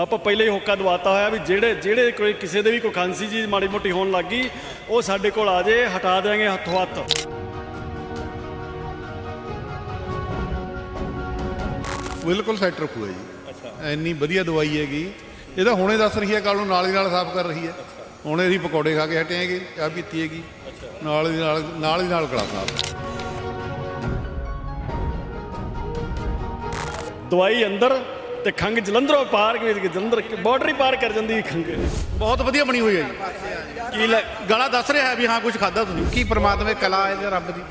ਆਪਾਂ ਪਹਿਲੇ ਹੀ ਹੋਕਾ ਦਵਾਤਾ ਹੋਇਆ ਵੀ ਜਿਹੜੇ ਜਿਹੜੇ ਕੋਈ ਕਿਸੇ ਦੇ ਵੀ ਕੋਈ ਖਾਂਸੀ ਜੀ ਮਾੜੀ ਮੋਟੀ ਹੋਣ ਲੱਗੀ ਉਹ ਸਾਡੇ ਕੋਲ ਆ ਜੇ ਹਟਾ ਦੇਾਂਗੇ ਹੱਥੋਂ ਹੱਥ। ਬਿਲਕੁਲ ਸੈੱਟ ਰੱਖੂਗਾ ਜੀ ਅੱਛਾ। ਇੰਨੀ ਵਧੀਆ ਦਵਾਈ ਹੈਗੀ। ਇਹ ਤਾਂ ਹੁਣੇ ਦੱਸ ਰਹੀ ਹੈ ਕੱਲ ਨੂੰ ਨਾਲ ਦੀ ਨਾਲ ਸਾਫ਼ ਕਰ ਰਹੀ ਹੈ। ਹੁਣੇ ਅਸੀਂ ਪਕੌੜੇ ਖਾ ਕੇ ਹਟੇ ਹੈਗੇ ਚਾਹ ਪੀਤੀ ਹੈਗੀ। ਨਾਲ ਦੀ ਨਾਲ ਨਾਲ ਦੀ ਨਾਲ ਗਲਾ ਸਾਫ਼ ਦਵਾਈ ਅੰਦਰ ਤੇ ਖੰਗ ਜਲੰਧਰੋਂ ਪਾਰ ਕੇ ਜਲੰਧਰ ਬਾਰਡਰ ਹੀ ਪਾਰ ਕਰ ਜਾਂਦੀ ਹੈ ਖੰਗ ਬਹੁਤ ਵਧੀਆ ਬਣੀ ਹੋਈ ਹੈ ਜੀ। ਕੀ ਗਲਾ ਦੱਸ ਰਿਹਾ ਹੈ ਵੀ ਹਾਂ ਕੁਝ ਖਾਦਾ ਤੁਸੀਂ? ਕੀ ਪ੍ਰਮਾਤਮਾ ਦੀ ਕਲਾ ਹੈ ਤੇ ਰੱਬ ਦੀ।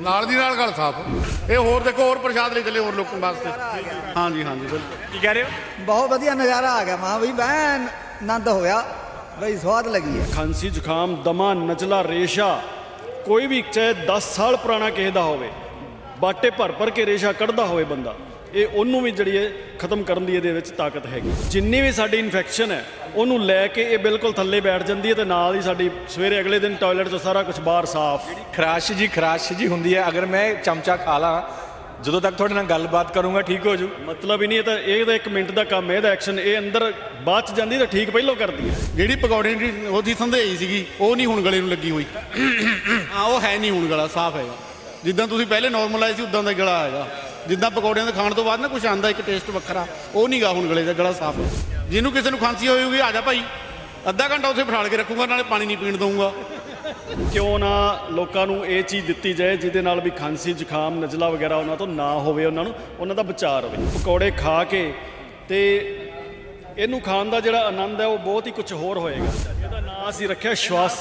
ਨਾਲ ਦੀ ਨਾਲ ਗਲ ਸਾਫ਼। ਇਹ ਹੋਰ ਦੇਖੋ ਹੋਰ ਪ੍ਰਸ਼ਾਦ ਲਈ ਚੱਲੇ ਹੋਰ ਲੋਕਾਂ ਵਾਸਤੇ। ਹਾਂਜੀ ਹਾਂਜੀ ਬਿਲਕੁਲ। ਕੀ ਕਹਿ ਰਹੇ ਹੋ? ਬਹੁਤ ਵਧੀਆ ਨਜ਼ਾਰਾ ਆ ਗਿਆ। ਮਾਂ ਵੀ ਬੈਨ ਆਨੰਦ ਹੋਇਆ। ਬਈ ਸਵਾਦ ਲੱਗੀ ਹੈ। ਖਾਂਸੀ ਜ਼ੁਕਾਮ ਦਮਾ ਨਚਲਾ ਰੇਸ਼ਾ। ਕੋਈ ਵੀ ਚਾਹੇ 10 ਸਾਲ ਪੁਰਾਣਾ ਕਿਸੇ ਦਾ ਹੋਵੇ ਬਾਟੇ ਭਰ ਭਰ ਕੇ ਰੇਸ਼ਾ ਕੱਢਦਾ ਹੋਵੇ ਬੰਦਾ। ਇਹ ਉਹਨੂੰ ਵੀ ਜਿਹੜੀ ਹੈ ਖਤਮ ਕਰਨ ਦੀ ਇਹਦੇ ਵਿੱਚ ਤਾਕਤ ਹੈਗੀ। ਜਿੰਨੀ ਵੀ ਸਾਡੀ ਇਨਫੈਕਸ਼ਨ ਹੈ ਉਹਨੂੰ ਲੈ ਕੇ ਇਹ ਬਿਲਕੁਲ ਥੱਲੇ ਬੈਠ ਜਾਂਦੀ ਹੈ ਤੇ ਨਾਲ ਹੀ ਸਾਡੀ ਸਵੇਰੇ ਅਗਲੇ ਦਿਨ ਟਾਇਲਟ 'ਚੋਂ ਸਾਰਾ ਕੁਝ ਬਾਹਰ ਸਾਫ਼। ਖਰਾਸ਼ ਜੀ ਖਰਾਸ਼ ਜੀ ਹੁੰਦੀ ਹੈ ਅਗਰ ਮੈਂ ਚਮਚਾ ਖਾ ਲਾਂ ਜਦੋਂ ਤੱਕ ਤੁਹਾਡੇ ਨਾਲ ਗੱਲਬਾਤ ਕਰੂੰਗਾ ਠੀਕ ਹੋ ਜੂ। ਮਤਲਬ ਹੀ ਨਹੀਂ ਇਹ ਤਾਂ ਇਹ ਤਾਂ 1 ਮਿੰਟ ਦਾ ਕੰਮ ਹੈ ਇਹਦਾ ਐਕਸ਼ਨ ਇਹ ਅੰਦਰ ਬਾਅਦ 'ਚ ਜਾਂਦੀ ਤਾਂ ਠੀਕ ਪਹਿਲਾਂ ਕਰਦੀ ਹੈ। ਜਿਹੜੀ ਪਕੌੜੇ ਦੀ ਉਹਦੀ ਸੰਦੇਹੀ ਸੀਗੀ ਉਹ ਨਹੀਂ ਹੁਣ ਗਲੇ ਨੂੰ ਲੱਗੀ ਹੋਈ। ਹਾਂ ਉਹ ਹੈ ਨਹੀਂ ਹੁਣ ਗਲਾ ਸਾਫ਼ ਹੈਗਾ। ਜਿੱਦਾਂ ਤੁਸੀਂ ਪਹਿਲੇ ਨਾਰਮਲ ਆਏ ਸੀ ਉਦਾਂ ਦਾ ਗਲਾ ਹੈਗਾ। ਜਿੱਦਾਂ ਪਕੌੜਿਆਂ ਦੇ ਖਾਣ ਤੋਂ ਬਾਅਦ ਨਾ ਕੁਝ ਆਂਦਾ ਇੱਕ ਟੇਸਟ ਵੱਖਰਾ। ਉਹ ਨਹੀਂਗਾ ਹੁਣ ਗਲੇ ਦਾ, ਗਲਾ ਸਾਫ਼। ਜਿਹਨੂੰ ਕਿਸੇ ਨੂੰ ਖਾਂਸੀ ਹੋਈ ਹੋਊਗੀ, ਆ ਜਾ ਭਾਈ। ਅੱਧਾ ਘੰਟਾ ਉੱਥੇ ਬਿਠਾਲ ਕੇ ਰੱਖੂਗਾ, ਨਾਲੇ ਪਾਣੀ ਨਹੀਂ ਪੀਣ ਦਊਂਗਾ। ਕਿਉਂ ਨਾ ਲੋਕਾਂ ਨੂੰ ਇਹ ਚੀਜ਼ ਦਿੱਤੀ ਜਾਏ, ਜਿਹਦੇ ਨਾਲ ਵੀ ਖਾਂਸੀ, ਜ਼ੁਕਾਮ, ਨਜ਼ਲਾ ਵਗੈਰਾ ਉਹਨਾਂ ਤੋਂ ਨਾ ਹੋਵੇ ਉਹਨਾਂ ਨੂੰ, ਉਹਨਾਂ ਦਾ ਵਿਚਾਰ ਹੋਵੇ ਪਕੌੜੇ ਖਾ ਕੇ ਤੇ ਇਹਨੂੰ ਖਾਣ ਦਾ ਜਿਹੜਾ ਆਨੰਦ ਹੈ, ਉਹ ਬਹੁਤ ਹੀ ਕੁਝ ਹੋਰ ਹੋਏਗਾ। ਇਹਦਾ ਨਾਂ ਅਸੀਂ ਰੱਖਿਆ, ਸ਼ਵਾਸ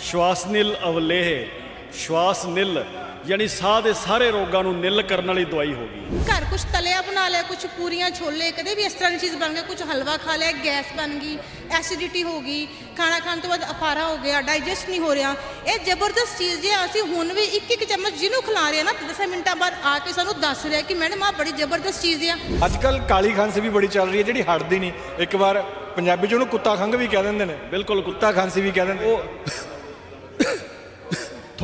ਸ਼ਵਾਸਨਿਲ ਅਵਲੇਹ। ਸ਼ਵਾਸਨਿਲ। ਯਾਨੀ ਸਾਹ ਦੇ ਸਾਰੇ ਰੋਗਾਂ ਨੂੰ ਨਿਲ ਕਰਨ ਵਾਲੀ ਦਵਾਈ ਹੋ ਗਈ। ਘਰ ਕੁਝ ਤਲਿਆ ਬਣਾ ਲਿਆ ਕੁਝ ਪੂਰੀਆਂ ਛੋਲੇ ਕਦੇ ਵੀ ਇਸ ਤਰ੍ਹਾਂ ਦੀ ਚੀਜ਼ ਬਣ ਗਿਆ ਕੁਝ ਹਲਵਾ ਖਾ ਲਿਆ ਗੈਸ ਬਣ ਗਈ ਐਸਿਡਿਟੀ ਹੋ ਗਈ ਖਾਣਾ ਖਾਣ ਤੋਂ ਬਾਅਦ ਅਫਾਰਾ ਹੋ ਗਿਆ ਡਾਈਜੈਸਟ ਨਹੀਂ ਹੋ ਰਿਹਾ। ਇਹ ਜ਼ਬਰਦਸਤ ਚੀਜ਼ ਹੈ ਅਸੀਂ ਹੁਣ ਵੀ ਇੱਕ ਇੱਕ ਚਮਚ ਜਿਹਨੂੰ ਖਿਲਾ ਰਹੇ ਨਾ 10 ਮਿੰਟਾਂ ਬਾਅਦ ਆ ਕੇ ਸਾਨੂੰ ਦੱਸ ਰਿਹਾ ਕਿ ਮੈਡਮ ਆ ਬੜੀ ਜ਼ਬਰਦਸਤ ਚੀਜ਼ ਆ। ਅੱਜ ਕੱਲ ਕਾਲੀ ਖਾਂਸੀ ਵੀ ਬੜੀ ਚੱਲ ਰਹੀ ਹੈ ਜਿਹੜੀ ਹਟਦੀ ਨਹੀਂ। ਇੱਕ ਵਾਰ ਪੰਜਾਬੀ 'ਚ ਉਹਨੂੰ ਕੁੱਤਾ ਖੰਘ ਵੀ ਕਹਿ ਦਿੰਦੇ ਨੇ। ਬਿਲਕੁਲ ਕੁੱਤਾ ਖਾਂਸੀ ਵੀ ਕਹਿ ਦਿੰਦੇ ਉਹ